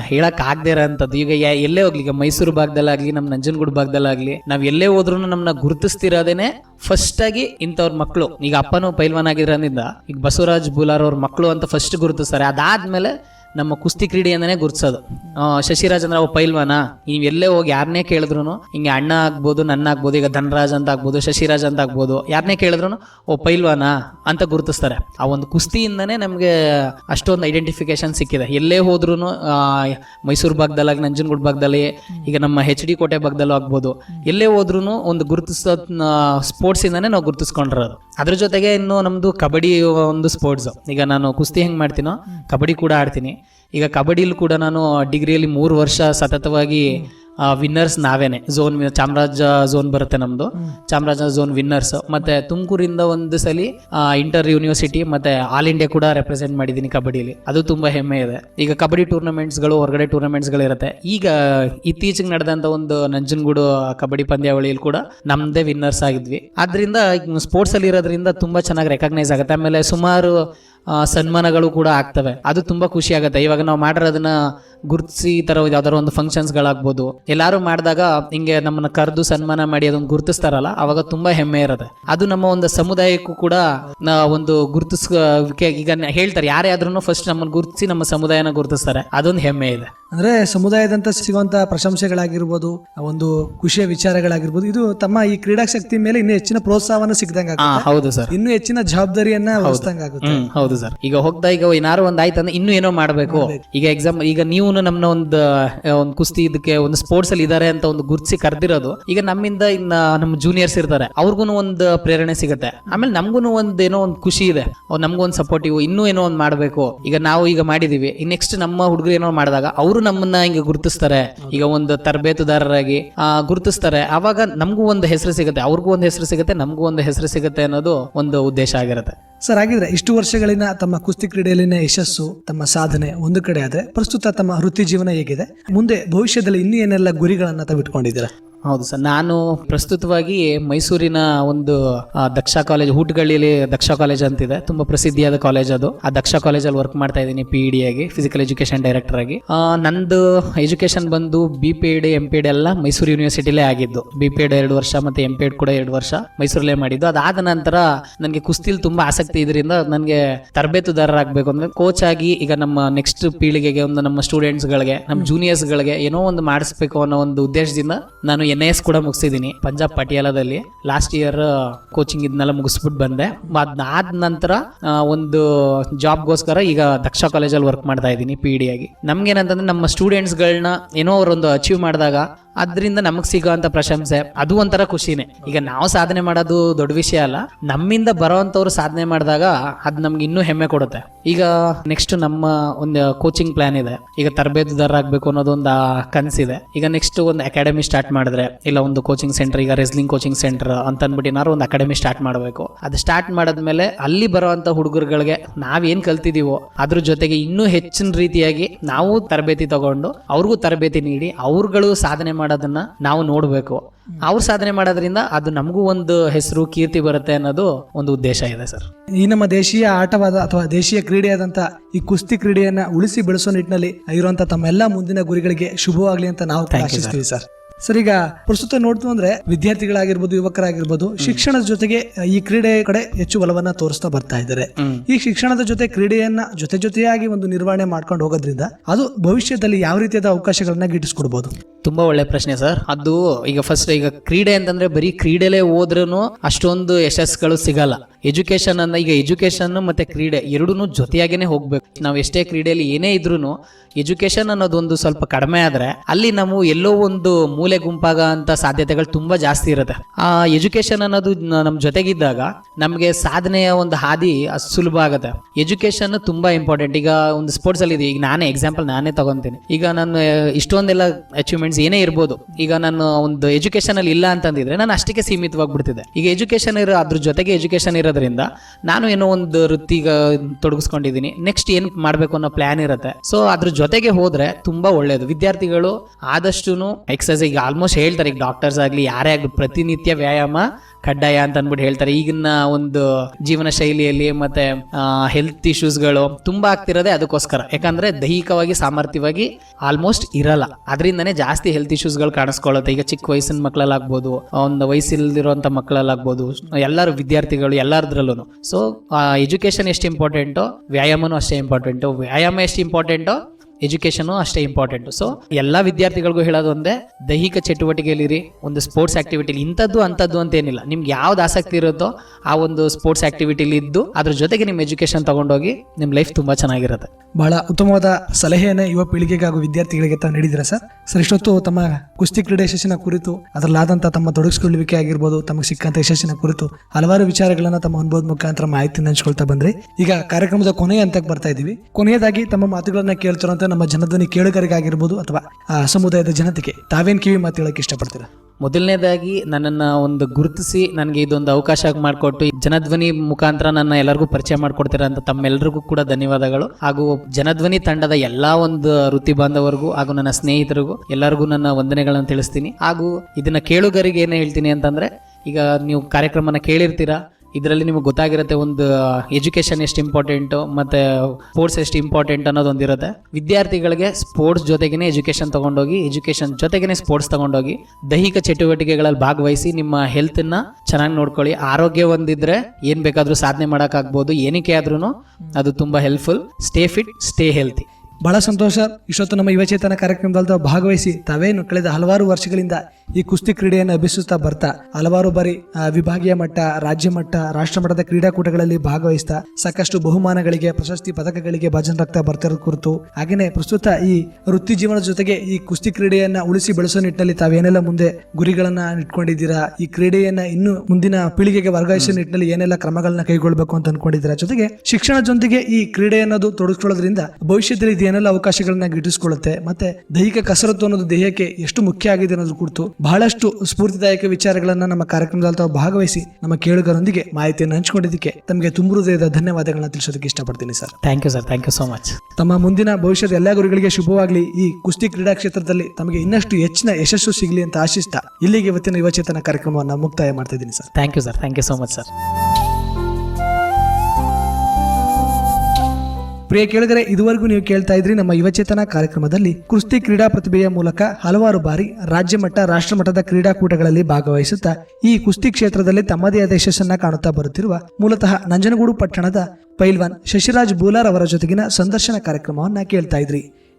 [SPEAKER 2] ಹೇಳಕ್ ಆಗದೆ ಇರೋಂಥದ್ದು. ಈಗ ಯಾ- ಎಲ್ಲೇ ಹೋಗ್ಲಿ ಈಗ ಮೈಸೂರು ಭಾಗದಲ್ಲಾಗ್ಲಿ ನಮ್ಮ ನಂಜನಗೂಡು ಭಾಗದಲ್ಲಾಗ್ಲಿ ನಾವ್ ಎಲ್ಲೇ ಹೋದ್ರೂ ನಮ್ಮನ್ನ ಗುರುತಿಸ್ತಿರೋದೇನೆ ಫಸ್ಟ್ ಆಗಿ ಇಂಥವ್ರ ಮಕ್ಕಳು ಈಗ ಅಪ್ಪನೂ ಪೈಲ್ವಾನ್ ಆಗಿರೋದ್ರಿಂದ ಈಗ ಬಸವರಾಜ್ ಬುಲಾರ್ ಅವ್ರ ಮಕ್ಕಳು ಅಂತ ಫಸ್ಟ್ ಗುರುತಿಸ್ತಾರೆ. ಅದಾದ್ಮೇಲೆ ನಮ್ಮ ಕುಸ್ತಿ ಗುರುತಿಸೋದು ಆ, ಶಶಿರಾಜ್ ಅಂದ್ರೆ ಅವ ಪೈಲ್ವಾನ? ನೀವು ಎಲ್ಲೇ ಹೋಗಿ ಯಾರನ್ನೇ ಕೇಳಿದ್ರು ಹಿಂಗೆ ಅಣ್ಣ ಆಗ್ಬೋದು ನನ್ನ ಆಗ್ಬೋದು ಈಗ ಧನರಾಜ್ ಅಂತ ಆಗ್ಬೋದು ಶಶಿರಾಜ್ ಅಂತ ಆಗ್ಬೋದು ಯಾರನ್ನೇ ಕೇಳಿದ್ರು ಓ ಪೈಲ್ವಾನ ಅಂತ ಗುರುತಿಸ್ತಾರೆ. ಆ ಒಂದು ಕುಸ್ತಿಯಿಂದನೇ ನಮಗೆ ಅಷ್ಟೊಂದು ಐಡೆಂಟಿಫಿಕೇಶನ್ ಸಿಕ್ಕಿದೆ. ಎಲ್ಲೇ ಹೋದ್ರೂ ಮೈಸೂರು ಭಾಗದಲ್ಲಾಗಿ ನಂಜನಗೂಡು ಭಾಗದಲ್ಲಿ ಈಗ ನಮ್ಮ ಹೆಚ್ ಡಿ ಕೋಟೆ ಭಾಗದಲ್ಲೂ ಆಗ್ಬೋದು. ಎಲ್ಲೇ ಹೋದ್ರೂ ಒಂದು ಗುರುತಿಸೋ ಸ್ಪೋರ್ಟ್ಸ್ ಇಂದಾನೆ ನಾವು ಗುರುತಿಸ್ಕೊಂಡಿರೋದು. ಅದ್ರ ಜೊತೆಗೆ ಇನ್ನು ನಮ್ದು ಕಬಡ್ಡಿ ಒಂದು ಸ್ಪೋರ್ಟ್ಸ್ ಈಗ ನಾನು ಕುಸ್ತಿ ಹೆಂಗ್ ಮಾಡ್ತೀನೋ ಕಬಡ್ಡಿ ಕೂಡ ಆಡ್ತೀನಿ. ಈಗ ಕಬಡ್ಡಿಲಿ ಕೂಡ ನಾನು ಡಿಗ್ರಿಯಲ್ಲಿ ಮೂರು ವರ್ಷ ಸತತವಾಗಿ ವಿನ್ನರ್ಸ್ ನಾವೇನೆ. ಝೋನ್ ಚಾಮರಾಜ ಝೋನ್ ಬರುತ್ತೆ ನಮ್ಮದು ಚಾಮರಾಜ ಝೋನ್ ವಿನ್ನರ್ಸ್ ಮತ್ತೆ ತುಮಕೂರಿಂದ ಒಂದು ಸಲಿ ಇಂಟರ್ ಯೂನಿವರ್ಸಿಟಿ ಮತ್ತೆ ಆಲ್ ಇಂಡಿಯಾ ಕೂಡ ರೆಪ್ರೆಸೆಂಟ್ ಮಾಡಿದ್ದೀನಿ ಕಬಡ್ಡಿಲಿ. ಅದು ತುಂಬಾ ಹೆಮ್ಮೆ ಇದೆ. ಈಗ ಕಬಡ್ಡಿ ಟೂರ್ನಮೆಂಟ್ಸ್ಗಳು ಹೊರಗಡೆ ಟೂರ್ನಮೆಂಟ್ಸ್ಗಳು ಇರುತ್ತೆ. ಈಗ ಇತ್ತೀಚೆಗೆ ನಡೆದಂತ ಒಂದು ನಂಜನಗೂಡು ಕಬಡ್ಡಿ ಪಂದ್ಯಾವಳಿಯಲ್ಲಿ ಕೂಡ ನಮ್ದೇ ವಿನ್ನರ್ಸ್ ಆಗಿದ್ವಿ. ಆದ್ರಿಂದ ಸ್ಪೋರ್ಟ್ಸ್ ಅಲ್ಲಿ ಇರೋದ್ರಿಂದ ತುಂಬಾ ಚೆನ್ನಾಗಿ ರೆಕಗ್ನೈಸ್ ಆಗುತ್ತೆ. ಆಮೇಲೆ ಸುಮಾರು ಸನ್ಮಾನಗಳು ಕೂಡ ಆಗ್ತವೆ. ಅದು ತುಂಬಾ ಖುಷಿ ಆಗುತ್ತೆ. ಇವಾಗ ನಾವು ಮಾಡಿರೋದನ್ನ ಗುರುತಿಸಿ ಈ ತರ ಯಾವ್ದಾದ್ರು ಒಂದು ಫಂಕ್ಷನ್ಸ್ಗಳಾಗ್ಬೋದು ಎಲ್ಲಾರು ಮಾಡಿದಾಗ ಹಿಂಗೆ ನಮ್ಮನ್ನ ಕರೆದು ಸನ್ಮಾನ ಮಾಡಿ ಅದನ್ನ ಗುರುತಿಸ್ತಾರಲ್ಲ, ಅವಾಗ ತುಂಬಾ ಹೆಮ್ಮೆ ಇರುತ್ತೆ. ಅದು ನಮ್ಮ ಒಂದು ಸಮುದಾಯಕ್ಕೂ ಕೂಡ ಒಂದು ಗುರುತಿಸ್ ಈಗ ಹೇಳ್ತಾರೆ, ಯಾರೇ ಫಸ್ಟ್ ನಮ್ಮನ್ನ ಗುರುತಿಸಿ ನಮ್ಮ ಸಮುದಾಯನ ಗುರುತಿಸ್ತಾರೆ. ಅದೊಂದು ಹೆಮ್ಮೆ ಇದೆ.
[SPEAKER 1] ಅಂದ್ರೆ ಸಮುದಾಯದಂತ ಸಿಗುವಂತ ಪ್ರಶಂಸೆಗಳಾಗಿರ್ಬೋದು ಒಂದು ಖುಷಿಯ ವಿಚಾರಗಳಾಗಿರ್ಬೋದು ಇದು ತಮ್ಮ ಈ ಕ್ರೀಡಾಶಕ್ತಿ ಮೇಲೆ ಇನ್ನೂ ಹೆಚ್ಚಿನ ಪ್ರೋತ್ಸಾಹವನ್ನು ಸಿಗ್ದಂಗ
[SPEAKER 2] ಹಾ ಹೌದು ಸರ್.
[SPEAKER 1] ಇನ್ನು ಹೆಚ್ಚಿನ ಜವಾಬ್ದಾರಿಯನ್ನ ವಹಿಸ್ದಂಗ ಆಗುತ್ತೆ
[SPEAKER 2] ಹೌದು ಸರ್. ಈಗ ಹೋಗ್ತಾ ಈಗ ಏನಾರು ಒಂದ್ ಆಯ್ತಂದ್ರೆ ಇನ್ನೂ ಏನೋ ಮಾಡ್ಬೇಕು. ಈಗ ಎಕ್ಸಾಮ್ ಈಗ ನೀವು ನಮ್ನ ಒಂದು ಒಂದು ಕುಸ್ತಿ ಇದಕ್ಕೆ ಒಂದು ಸ್ಪೋರ್ಟ್ಸ್ ಅಲ್ಲಿ ಇದಾರೆ ಅಂತ ಒಂದು ಗುರ್ತಿಸಿ ಕರ್ದಿರೋದು. ಈಗ ನಮ್ಮಿಂದ ಇನ್ನ ನಮ್ಮ ಜೂನಿಯರ್ಸ್ ಇರ್ತಾರೆ. ಅವ್ರಿಗೂ ಒಂದು ಪ್ರೇರಣೆ ಸಿಗುತ್ತೆ. ಆಮೇಲೆ ನಮ್ಗೂ ಒಂದ್ ಏನೋ ಒಂದು ಖುಷಿ ಇದೆ. ನಮಗೂ ನಮ್ಗೂ ಒಂದು ಸಪೋರ್ಟಿವ್ ಇನ್ನೂ ಏನೋ ಒಂದು ಮಾಡ್ಬೇಕು. ಈಗ ನಾವು ಈಗ ಮಾಡಿದೀವಿ. ನೆಕ್ಸ್ಟ್ ನಮ್ಮ ಹುಡುಗರು ಏನೋ ಮಾಡಿದಾಗ ಅವರು ನಮ್ಮನ್ನ ಹಿಂಗೆ ಗುರುತಿಸ್ತಾರೆ. ಈಗ ಒಂದು ತರಬೇತುದಾರರಾಗಿ ಆ, ಗುರುತಿಸ್ತಾರೆ. ಅವಾಗ ನಮಗೂ ಒಂದು ಹೆಸರು ಸಿಗುತ್ತೆ. ಅವ್ರಿಗೂ ಒಂದು ಹೆಸರು ಸಿಗುತ್ತೆ ನಮಗೂ ಒಂದು ಹೆಸರು ಸಿಗುತ್ತೆ ಅನ್ನೋದು ಒಂದು ಉದ್ದೇಶ ಆಗಿರುತ್ತೆ.
[SPEAKER 1] ಸರ್ ಆಗಿದ್ರೆ ಇಷ್ಟು ವರ್ಷಗಳಿನ ತಮ್ಮ ಕುಸ್ತಿ ಕ್ರೀಡೆಯಲ್ಲಿನ ಯಶಸ್ಸು ತಮ್ಮ ಸಾಧನೆ ಒಂದು ಕಡೆ ಆದ್ರೆ ಪ್ರಸ್ತುತ ತಮ್ಮ ವೃತ್ತಿ ಜೀವನ ಹೇಗಿದೆ? ಮುಂದೆ ಭವಿಷ್ಯದಲ್ಲಿ ಇನ್ನೂ ಏನೆಲ್ಲ ಗುರಿಗಳನ್ನ ತಾವು ಇಟ್ಕೊಂಡಿದ್ದೀರಾ?
[SPEAKER 2] ಹೌದು ಸರ್. ನಾನು ಪ್ರಸ್ತುತವಾಗಿ ಮೈಸೂರಿನ ಒಂದು ದಕ್ಷ ಕಾಲೇಜ್, ಹೂಟ್ಗಳ್ಳಿಲಿ ದಕ್ಷ ಕಾಲೇಜ್ ಅಂತಿದೆ. ತುಂಬಾ ಪ್ರಸಿದ್ಧಿಯಾದ ಕಾಲೇಜ್ ಅದು. ಆ ದಕ್ಷ ಕಾಲೇಜಲ್ಲಿ ವರ್ಕ್ ಮಾಡ್ತಾ ಇದ್ದೀನಿ ಪಿ ಡಿ ಆಗಿ ಫಿಸಿಕಲ್ ಎಜುಕೇಶನ್ ಡೈರೆಕ್ಟರ್ ಆಗಿ. ನಂದು ಎಜುಕೇಶನ್ ಬಂದು B P Ed M P Ed ಎಲ್ಲ ಮೈಸೂರು ಯೂನಿವರ್ಸಿಟಿಲೇ ಆಗಿದ್ದು. ಬಿ ಪಿ ಎಡ್ ಎರಡು ವರ್ಷ ಮತ್ತೆ ಎಂ ಪಿ ಎಡ್ ಕೂಡ ಎರಡು ವರ್ಷ ಮೈಸೂರಲ್ಲೇ ಮಾಡಿದ್ದು. ಅದಾದ ನಂತರ ನನಗೆ ಕುಸ್ತಿಲಿ ತುಂಬಾ ಆಸಕ್ತಿ ಇದರಿಂದ ನನಗೆ ತರಬೇತುದಾರರಾಗಬೇಕು ಅಂದ್ರೆ ಕೋಚ್ ಆಗಿ ಈಗ ನಮ್ಮ ನೆಕ್ಸ್ಟ್ ಪೀಳಿಗೆಗೆ ಒಂದು ನಮ್ಮ ಸ್ಟೂಡೆಂಟ್ಸ್ ಗಳಿಗೆ, ನಮ್ಮ ಜೂನಿಯರ್ಸ್ ಗಳಿಗೆ ಏನೋ ಒಂದು ಮಾಡಿಸ್ಬೇಕು ಅನ್ನೋ ಒಂದು ಉದ್ದೇಶದಿಂದ ನಾನು ಎನ್ ಎಸ್ ಕೂಡ ಮುಗಿಸಿದ್ದೀನಿ ಪಂಜಾಬ್ ಪಟಿಯಾಲದಲ್ಲಿ. ಲಾಸ್ಟ್ ಇಯರ್ ಕೋಚಿಂಗ್ ಇದನ್ನೆಲ್ಲ ಮುಗಿಸ್ಬಿಟ್ಟು ಬಂದೆ. ಅದಾದ ನಂತರ ಒಂದು ಜಾಬ್ಗೋಸ್ಕರ ಈಗ ದಕ್ಷ ಕಾಲೇಜಲ್ಲಿ ವರ್ಕ್ ಮಾಡ್ತಾ ಇದ್ದೀನಿ ಪಿ ಡಿ ಆಗಿ. ನಮ್ಗೇನಂತಂದ್ರೆ ನಮ್ಮ ಸ್ಟೂಡೆಂಟ್ಸ್ಗಳನ್ನ ಏನೋ ಅವರೊಂದು ಅಚೀವ್ ಮಾಡಿದಾಗ ಅದರಿಂದ ನಮಗೆ ಸಿಗೋವಂಥ ಪ್ರಶಂಸೆ. ಅದು ಒಂಥರ ಖುಷಿನೇ. ಈಗ ನಾವು ಸಾಧನೆ ಮಾಡೋದು ದೊಡ್ಡ ವಿಷಯ ಅಲ್ಲ. ನಮ್ಮಿಂದ ಬರೋವಂಥವ್ರು ಸಾಧನೆ ಮಾಡಿದಾಗ ಅದು ನಮ್ಗೆ ಇನ್ನೂ ಹೆಮ್ಮೆ ಕೊಡುತ್ತೆ. ಈಗ ನೆಕ್ಸ್ಟ್ ನಮ್ಮ ಒಂದು ಕೋಚಿಂಗ್ ಪ್ಲಾನ್ ಇದೆ. ಈಗ ತರಬೇತುದಾರ ಆಗಬೇಕು ಅನ್ನೋದು ಒಂದು ಕನಸಿದೆ. ಈಗ ನೆಕ್ಸ್ಟ್ ಒಂದು ಅಕಾಡೆಮಿ ಸ್ಟಾರ್ಟ್ ಮಾಡಿದ್ರೆ, ಇಲ್ಲ ಒಂದು ಕೋಚಿಂಗ್ ಸೆಂಟರ್ ಈಗ ರೆಸ್ಲಿಂಗ್ ಕೋಚಿಂಗ್ ಸೆಂಟರ್ ಅಂತ ಅಂದ್ಬಿಟ್ಟು ಏನಾದ್ರು ಒಂದು ಅಕಾಡೆಮಿ ಸ್ಟಾರ್ಟ್ ಮಾಡಬೇಕು. ಅದು ಸ್ಟಾರ್ಟ್ ಮಾಡಿದ್ಮೇಲೆ ಅಲ್ಲಿ ಬರುವಂಥ ಹುಡುಗರುಗಳಿಗೆ ನಾವೇನು ಕಲ್ತಿದೀವೋ, ಅದ್ರ ಜೊತೆಗೆ ಇನ್ನೂ ಹೆಚ್ಚಿನ ರೀತಿಯಾಗಿ ನಾವು ತರಬೇತಿ ತಗೊಂಡು ಅವ್ರಿಗೂ ತರಬೇತಿ ನೀಡಿ, ಅವ್ರುಗಳು ಸಾಧನೆ ಮಾಡೋದನ್ನ ನಾವು ನೋಡಬೇಕು. ಅವ್ರು ಸಾಧನೆ ಮಾಡೋದ್ರಿಂದ ಅದು ನಮಗೂ ಒಂದು ಹೆಸರು ಕೀರ್ತಿ ಬರುತ್ತೆ ಅನ್ನೋದು ಒಂದು ಉದ್ದೇಶ ಇದೆ ಸರ್.
[SPEAKER 1] ಈ ನಮ್ಮ ದೇಶೀಯ ಆಟವಾದ ಅಥವಾ ದೇಶೀಯ ಕ್ರೀಡೆಯಾದಂತ ಈ ಕುಸ್ತಿ ಕ್ರೀಡೆಯನ್ನ ಉಳಿಸಿ ಬೆಳೆಸೋ ನಿಟ್ಟಿನಲ್ಲಿ ಇರುವಂತ ತಮ್ಮೆಲ್ಲ ಮುಂದಿನ ಗುರಿಗಳಿಗೆ ಶುಭವಾಗಲಿ ಅಂತ ನಾವು ಆಶಿಸ್ತೀವಿ ಸರ್. ಸರ್ ಈಗ ಪ್ರಸ್ತುತ ನೋಡ್ತು ಅಂದ್ರೆ ವಿದ್ಯಾರ್ಥಿಗಳಾಗಿರ್ಬೋದು ಯುವಕರಾಗಿರ್ಬೋದು ಶಿಕ್ಷಣದ ಜೊತೆಗೆ ಈ ಕ್ರೀಡೆ ಕಡೆ ಹೆಚ್ಚು ಒಲವನ್ನ ತೋರಿಸ್ತಾ ಬರ್ತಾ ಇದ್ದಾರೆ. ಈ ಶಿಕ್ಷಣದ ಜೊತೆ ಕ್ರೀಡೆಯನ್ನ ಜೊತೆ ಜೊತೆಯಾಗಿ ಒಂದು ನಿರ್ವಹಣೆ ಮಾಡ್ಕೊಂಡು ಹೋಗೋದ್ರಿಂದ ಅದು ಭವಿಷ್ಯದಲ್ಲಿ ಯಾವ ರೀತಿಯಾದ ಅವಕಾಶಗಳನ್ನ ಗಿಟ್ಟಿಸ್ಕೊಡ್ಬೋದು?
[SPEAKER 2] ತುಂಬಾ ಒಳ್ಳೆ ಪ್ರಶ್ನೆ ಸರ್. ಅದು ಈಗ ಫಸ್ಟ್ ಈಗ ಕ್ರೀಡೆ ಅಂತಂದ್ರೆ ಬರೀ ಕ್ರೀಡೆಲೇ ಹೋದ್ರೂ ಅಷ್ಟೊಂದು ಯಶಸ್ಸುಗಳು ಸಿಗಲ್ಲ. ಎಜುಕೇಶನ್ ಅನ್ನ, ಈಗ ಎಜುಕೇಶನ್ ಮತ್ತೆ ಕ್ರೀಡೆ ಎರಡೂ ಜೊತೆಯಾಗೇನೆ ಹೋಗ್ಬೇಕು. ನಾವು ಎಷ್ಟೇ ಕ್ರೀಡೆಯಲ್ಲಿ ಏನೇ ಇದ್ರೂ ಎಜುಕೇಶನ್ ಅನ್ನೋದೊಂದು ಸ್ವಲ್ಪ ಕಡಿಮೆ ಆದ್ರೆ ಅಲ್ಲಿ ನಾವು ಎಲ್ಲೋ ಒಂದು ಮೂಲೆ ಗುಂಪಾಗ ಅಂತ ಸಾಧ್ಯತೆಗಳು ತುಂಬಾ ಜಾಸ್ತಿ ಇರುತ್ತೆ. ಆ ಎಜುಕೇಶನ್ ಅನ್ನೋದು ನಮ್ಮ ನಮ್ ಜೊತೆಗಿದ್ದಾಗ ನಮಗೆ ಸಾಧನೆಯ ಒಂದು ಹಾದಿ ಸುಲಭ ಆಗುತ್ತೆ. ಎಜುಕೇಶನ್ ತುಂಬಾ ಇಂಪಾರ್ಟೆಂಟ್ ಈಗ ಒಂದು ಸ್ಪೋರ್ಟ್ಸ್ ಅಲ್ಲಿ ಇದೆ ಈಗ ನಾನೇ ಎಕ್ಸಾಂಪಲ್ ನಾನೇ ತಗೊಂತೀನಿ. ಈಗ ನಾನು, ಇಷ್ಟೊಂದೆಲ್ಲ ಅಚೀವ್ಮೆಂಟ್ಸ್ ಏನೇ ಇರ್ಬೋದು, ಈಗ ನಾನು ಒಂದು ಎಜುಕೇಶನ್ ಅಲ್ಲಿ ಇಲ್ಲ ಅಂತಂದಿದ್ರೆ ನಾನು ಅಷ್ಟಕ್ಕೆ ಸೀಮಿತವಾಗಿ ಬಿಡ್ತಿದ್ದೆ. ಈಗ ಎಜುಕೇಶನ್ ಇರೋ, ಅದ್ರ ಜೊತೆಗೆ ಎಜುಕೇಶನ್ ಇರೋದ್ರಿಂದ ನಾನು ಏನೋ ಒಂದು ವೃತ್ತಿಗೆ ತೊಡಗಿಸ್ಕೊಂಡಿದ್ದೀನಿ. ನೆಕ್ಸ್ಟ್ ಏನ್ ಮಾಡ್ಬೇಕು ಅನ್ನೋ ಪ್ಲಾನ್ ಇರುತ್ತೆ. ಸೊ ಅದ್ರ ಜೊತೆಗೆ ಹೋದ್ರೆ ತುಂಬಾ ಒಳ್ಳೇದು. ವಿದ್ಯಾರ್ಥಿಗಳು ಆದಷ್ಟು ಎಕ್ಸಸೈಸ್ ಈಗ ಆಲ್ಮೋಸ್ಟ್ ಹೇಳ್ತಾರೆ, ಈಗ ಡಾಕ್ಟರ್ಸ್ ಆಗ್ಲಿ, ಯಾರೇ ಆಗ್ಲಿ ಪ್ರತಿನಿತ್ಯ ವ್ಯಾಯಾಮ ಕಡ್ಡಾಯ ಅಂತ ಅಂದ್ಬಿಟ್ಟು ಹೇಳ್ತಾರೆ. ಈಗಿನ ಒಂದು ಜೀವನ ಶೈಲಿಯಲ್ಲಿ ಮತ್ತೆ ಹೆಲ್ತ್ ಇಶ್ಯೂಸ್ಗಳು ತುಂಬಾ ಆಗ್ತಿರೋದೆ ಅದಕ್ಕೋಸ್ಕರ. ಯಾಕಂದ್ರೆ ದೈಹಿಕವಾಗಿ, ಸಾಮರ್ಥ್ಯವಾಗಿ ಆಲ್ಮೋಸ್ಟ್ ಇರಲ್ಲ. ಅದರಿಂದನೇ ಜಾಸ್ತಿ ಹೆಲ್ತ್ ಇಶ್ಯೂಸ್ಗಳು ಕಾಣಿಸ್ಕೊಳ್ಳುತ್ತೆ. ಈಗ ಚಿಕ್ಕ ವಯಸ್ಸಿನ ಮಕ್ಕಳಲ್ಲಾಗ್ಬೋದು, ಒಂದು ವಯಸ್ಸಿಲ್ದಿರುವಂಥ ಮಕ್ಕಳಲ್ಲಾಗ್ಬೋದು, ಎಲ್ಲರೂ ವಿದ್ಯಾರ್ಥಿಗಳು ಎಲ್ಲರದ್ರಲ್ಲೂ ಸೊ ಎಜುಕೇಶನ್ ಎಷ್ಟು ಇಂಪಾರ್ಟೆಂಟು ವ್ಯಾಯಾಮನೂ ಅಷ್ಟೇ ಇಂಪಾರ್ಟೆಂಟು ವ್ಯಾಯಾಮ ಎಷ್ಟು ಇಂಪಾರ್ಟೆಂಟು ಎಜುಕೇಶನು ಅಷ್ಟೇ ಇಂಪಾರ್ಟೆಂಟ್ ಸೊ ಎಲ್ಲ ವಿದ್ಯಾರ್ಥಿಗಳಿಗೂ ಹೇಳೋದು ಒಂದೇ, ದೈಹಿಕ ಚಟುವಟಿಕೆಯಲ್ಲಿರಿ, ಒಂದು ಸ್ಪೋರ್ಟ್ಸ್ ಆಕ್ಟಿವಿಟಿಲಿ ಇಂಥದ್ದು, ಅಂಥದ್ದು ಅಂತ ಏನಿಲ್ಲ ನಿಮ್ಗೆ ಯಾವ್ದು ಆಸಕ್ತಿ ಇರುತ್ತೋ ಆ ಒಂದು ಸ್ಪೋರ್ಟ್ಸ್ ಆಕ್ಟಿವಿಟಿಲಿ ಇದ್ದು, ಅದ್ರ ಜೊತೆಗೆ ನಿಮ್ಮ ಎಜುಕೇಶನ್ ತಗೊಂಡೋಗಿ ನಿಮ್ಮ ಲೈಫ್ ತುಂಬಾ ಚೆನ್ನಾಗಿರುತ್ತೆ.
[SPEAKER 1] ಬಹಳ ಉತ್ತಮವಾದ ಸಲಹೆಯನ್ನು ಯುವ ಪೀಳಿಗೆಗೆ ಹಾಗೂ ವಿದ್ಯಾರ್ಥಿಗಳಿಗೆ ತಾವು ನೀಡಿದ್ರೆ ಸರ್? ಸರ್, ಇಷ್ಟೊತ್ತು ತಮ್ಮ ಕುಸ್ತಿ ಕ್ರೀಡೆ ಯಶಸ್ಸಿನ ಕುರಿತು, ಅದರಲ್ಲಾದಂಥ ತಮ್ಮ ತೊಡಗಿಸಿಕೊಳ್ಳುವಿಕೆ ಆಗಿರ್ಬೋದು, ತಮಗೆ ಸಿಕ್ಕಂತ ಯಶಸ್ಸಿನ ಕುರಿತು ಹಲವಾರು ವಿಚಾರಗಳನ್ನ ತಮ್ಮ ಅನುಭವದ ಮುಖಾಂತರ ಮಾಹಿತಿ ಹಂಚ್ಕೊಳ್ತಾ ಬಂದ್ರಿ. ಈಗ ಕಾರ್ಯಕ್ರಮದ ಕೊನೆಯ ಹಂತಕ್ಕೆ ಬರ್ತಾ ಇದೀವಿ ಕೊನೆಯದಾಗಿ ತಮ್ಮ ಮಾತುಗಳನ್ನ ಕೇಳ್ತಿರೋಂಥ ನಮ್ಮ ಜನಧ್ವನಿ ಕೇಳುಗರಿಗಾಗಿರ್ಬೋದು ಅಥವಾ, ಆ, ಸಮುದಾಯದ ಜನತೆಗೆ ತಾವೇನ್ ಕಿವಿ ಮಾತು ಹೇಳಕ್ಕೆ ಇಷ್ಟಪಡ್ತೀರಾ?
[SPEAKER 2] ಮೊದಲನೇದಾಗಿ ನನ್ನನ್ನು ಒಂದು ಗುರುತಿಸಿ ನನಗೆ ಇದೊಂದು ಅವಕಾಶ ಮಾಡಿಕೊಟ್ಟು ಜನಧ್ವನಿ ಮುಖಾಂತರ ನನ್ನ ಎಲ್ಲರಿಗೂ ಪರಿಚಯ ಮಾಡಿಕೊಡ್ತೀರಾ ಅಂತ ತಮ್ಮೆಲ್ಲರಿಗೂ ಕೂಡ ಧನ್ಯವಾದಗಳು. ಹಾಗೂ ಜನಧ್ವನಿ ತಂಡದ ಎಲ್ಲಾ ಒಂದು ವೃತ್ತಿ ಬಾಂಧವರಿಗೂ ಹಾಗೂ ನನ್ನ ಸ್ನೇಹಿತರಿಗೂ ಎಲ್ಲರಿಗೂ ನನ್ನ ವಂದನೆಗಳನ್ನು ತಿಳಿಸ್ತೀನಿ. ಹಾಗೂ ಇದನ್ನ ಕೇಳುಗರಿಗೆ ಏನು ಹೇಳ್ತೀನಿ ಅಂತಂದ್ರೆ, ಈಗ ನೀವು ಕಾರ್ಯಕ್ರಮನ ಕೇಳಿರ್ತೀರಾ? ಇದರಲ್ಲಿ ನಿಮಗೆ ಗೊತ್ತಾಗಿರುತ್ತೆ ಒಂದು ಎಜುಕೇಶನ್ ಎಷ್ಟು ಇಂಪಾರ್ಟೆಂಟು ಮತ್ತು ಸ್ಪೋರ್ಟ್ಸ್ ಎಷ್ಟು ಇಂಪಾರ್ಟೆಂಟ್ ಅನ್ನೋದೊಂದಿರುತ್ತೆ. ವಿದ್ಯಾರ್ಥಿಗಳಿಗೆ ಸ್ಪೋರ್ಟ್ಸ್ ಜೊತೆಗೇ ಎಜುಕೇಷನ್ ತೊಗೊಂಡೋಗಿ ಎಜುಕೇಷನ್ ಜೊತೆಗೇ ಸ್ಪೋರ್ಟ್ಸ್ ತೊಗೊಂಡೋಗಿ, ದೈಹಿಕ ಚಟುವಟಿಕೆಗಳಲ್ಲಿ ಭಾಗವಹಿಸಿ ನಿಮ್ಮ ಹೆಲ್ತನ್ನು ಚೆನ್ನಾಗಿ ನೋಡ್ಕೊಳ್ಳಿ. ಆರೋಗ್ಯ ಒಂದಿದ್ರೆ ಏನು ಬೇಕಾದರೂ ಸಾಧನೆ ಮಾಡೋಕ್ಕಾಗ್ಬೋದು, ಏನಕ್ಕೆ ಆದ್ರೂ ಅದು ತುಂಬ helpful stay fit stay healthy
[SPEAKER 1] ಬಹಳ ಸಂತೋಷ. ಇಷ್ಟೊತ್ತು ನಮ್ಮ ಯುವಚೇತನ ಕಾರ್ಯಕ್ರಮದಲ್ಲಿ ಭಾಗವಹಿಸಿ ತಾವೇನು ಕಳೆದ ಹಲವಾರು ವರ್ಷಗಳಿಂದ ಈ ಕುಸ್ತಿ ಕ್ರೀಡೆಯನ್ನು ಅಭಿಸುತ್ತಾ ಬರ್ತಾ, ಹಲವಾರು ಬಾರಿ ವಿಭಾಗೀಯ ಮಟ್ಟ, ರಾಜ್ಯ ಮಟ್ಟ, ರಾಷ್ಟ್ರ ಮಟ್ಟದ ಕ್ರೀಡಾಕೂಟಗಳಲ್ಲಿ ಭಾಗವಹಿಸ್ತಾ ಸಾಕಷ್ಟು ಬಹುಮಾನಗಳಿಗೆ, ಪ್ರಶಸ್ತಿ ಪದಕಗಳಿಗೆ ಭಾಜನರಾಗ್ತಾ ಬರ್ತಿರೋದು ಕುರಿತು ಹಾಗೆಯೇ ಪ್ರಸ್ತುತ ಈ ವೃತ್ತಿ ಜೀವನದ ಜೊತೆಗೆ ಈ ಕುಸ್ತಿ ಕ್ರೀಡೆಯನ್ನ ಉಳಿಸಿ ಬೆಳೆಸೋ ನಿಟ್ಟಿನಲ್ಲಿ ತಾವೇನೆಲ್ಲ ಮುಂದೆ ಗುರಿಗಳನ್ನ ಇಟ್ಕೊಂಡಿದ್ದೀರಾ ಈ ಕ್ರೀಡೆಯನ್ನ ಇನ್ನು ಮುಂದಿನ ಪೀಳಿಗೆಗೆ ವರ್ಗಾಯಿಸೋ ನಿಟ್ಟಿನಲ್ಲಿ ಏನೆಲ್ಲ ಕ್ರಮಗಳನ್ನ ಕೈಗೊಳ್ಳಬೇಕು ಅಂತ ಅನ್ಕೊಂಡಿದ್ದೀರಾ? ಜೊತೆಗೆ ಶಿಕ್ಷಣ ಜೊತೆಗೆ ಈ ಕ್ರೀಡೆ ಅನ್ನೋದು ತೊಡಗಿಸ್ಕೊಳ್ಳೋದ್ರಿಂದ ಭವಿಷ್ಯದಲ್ಲಿ ಏನೆಲ್ಲ ಅವಕಾಶಗಳನ್ನ ಗಿಟ್ಟಿಸ್ಕೊಳ್ಳುತ್ತೆ ಮತ್ತೆ ದೈಹಿಕ ಕಸರತ್ತು ಅನ್ನೋದು ದೇಹಕ್ಕೆ ಎಷ್ಟು ಮುಖ್ಯ ಆಗಿದೆ ಅನ್ನೋದು ಕುರಿತು ಬಹಳಷ್ಟು ಸ್ಫೂರ್ತಿದಾಯಕ ವಿಚಾರಗಳನ್ನ ನಮ್ಮ ಕಾರ್ಯಕ್ರಮದಲ್ಲಿ ತಾವು ಭಾಗವಹಿಸಿ ನಮ್ಮ ಕೇಳುಗರೊಂದಿಗೆ ಮಾಹಿತಿಯನ್ನು ಹಂಚಿಕೊಂಡಿದ್ದಕ್ಕೆ ತಮಗೆ ತುಂಬ ಹೃದಯದ ಧನ್ಯವಾದಗಳನ್ನ ತಿಳಿಸೋದಕ್ಕೆ ಇಷ್ಟಪಡ್ತೀನಿ sir.
[SPEAKER 2] Thank you sir thank you so much
[SPEAKER 1] ತಮ್ಮ ಮುಂದಿನ ಭವಿಷ್ಯದ ಎಲ್ಲ ಗುರುಗಳಿಗೆ ಶುಭವಾಗಲಿ. ಈ ಕುಸ್ತಿ ಕ್ರೀಡಾ ಕ್ಷೇತ್ರದಲ್ಲಿ ತಮಗೆ ಇನ್ನಷ್ಟು ಹೆಚ್ಚಿನ ಯಶಸ್ಸು ಸಿಗಲಿ ಅಂತ ಆಶಿಸ್ತಾ ಇಲ್ಲಿಗೆ ಇವತ್ತಿನ ಯುವಚೇತನ ಕಾರ್ಯಕ್ರಮವನ್ನು ಮುಕ್ತಾಯ ಮಾಡ್ತಿದ್ದೀನಿ sir.
[SPEAKER 2] Thank you sir thank you so much sir
[SPEAKER 1] ಪ್ರಿಯ ಕೇಳಿದರೆ ಇದುವರೆಗೂ ನೀವು ಕೇಳ್ತಾ ಇದ್ರಿ ನಮ್ಮ ಯುವಚೇತನ ಕಾರ್ಯಕ್ರಮದಲ್ಲಿ ಕುಸ್ತಿ ಕ್ರೀಡಾ ಪ್ರತಿಭೆಯ ಮೂಲಕ ಹಲವಾರು ಬಾರಿ ರಾಜ್ಯ ಮಟ್ಟ, ರಾಷ್ಟ್ರ ಮಟ್ಟದ ಕ್ರೀಡಾಕೂಟಗಳಲ್ಲಿ ಭಾಗವಹಿಸುತ್ತಾ ಈ ಕುಸ್ತಿ ಕ್ಷೇತ್ರದಲ್ಲಿ ತಮ್ಮದೇ ಆದ ಯಶಸ್ಸನ್ನ ಕಾಣುತ್ತಾ ಬರುತ್ತಿರುವ ಮೂಲತಃ ನಂಜನಗೂಡು ಪಟ್ಟಣದ ಪೈಲ್ವಾನ್ ಶಶಿರಾಜ್ ಬೂಲಾರ್ ಅವರ ಜೊತೆಗಿನ ಸಂದರ್ಶನ ಕಾರ್ಯಕ್ರಮವನ್ನ ಕೇಳ್ತಾ ಇದ್ರಿ.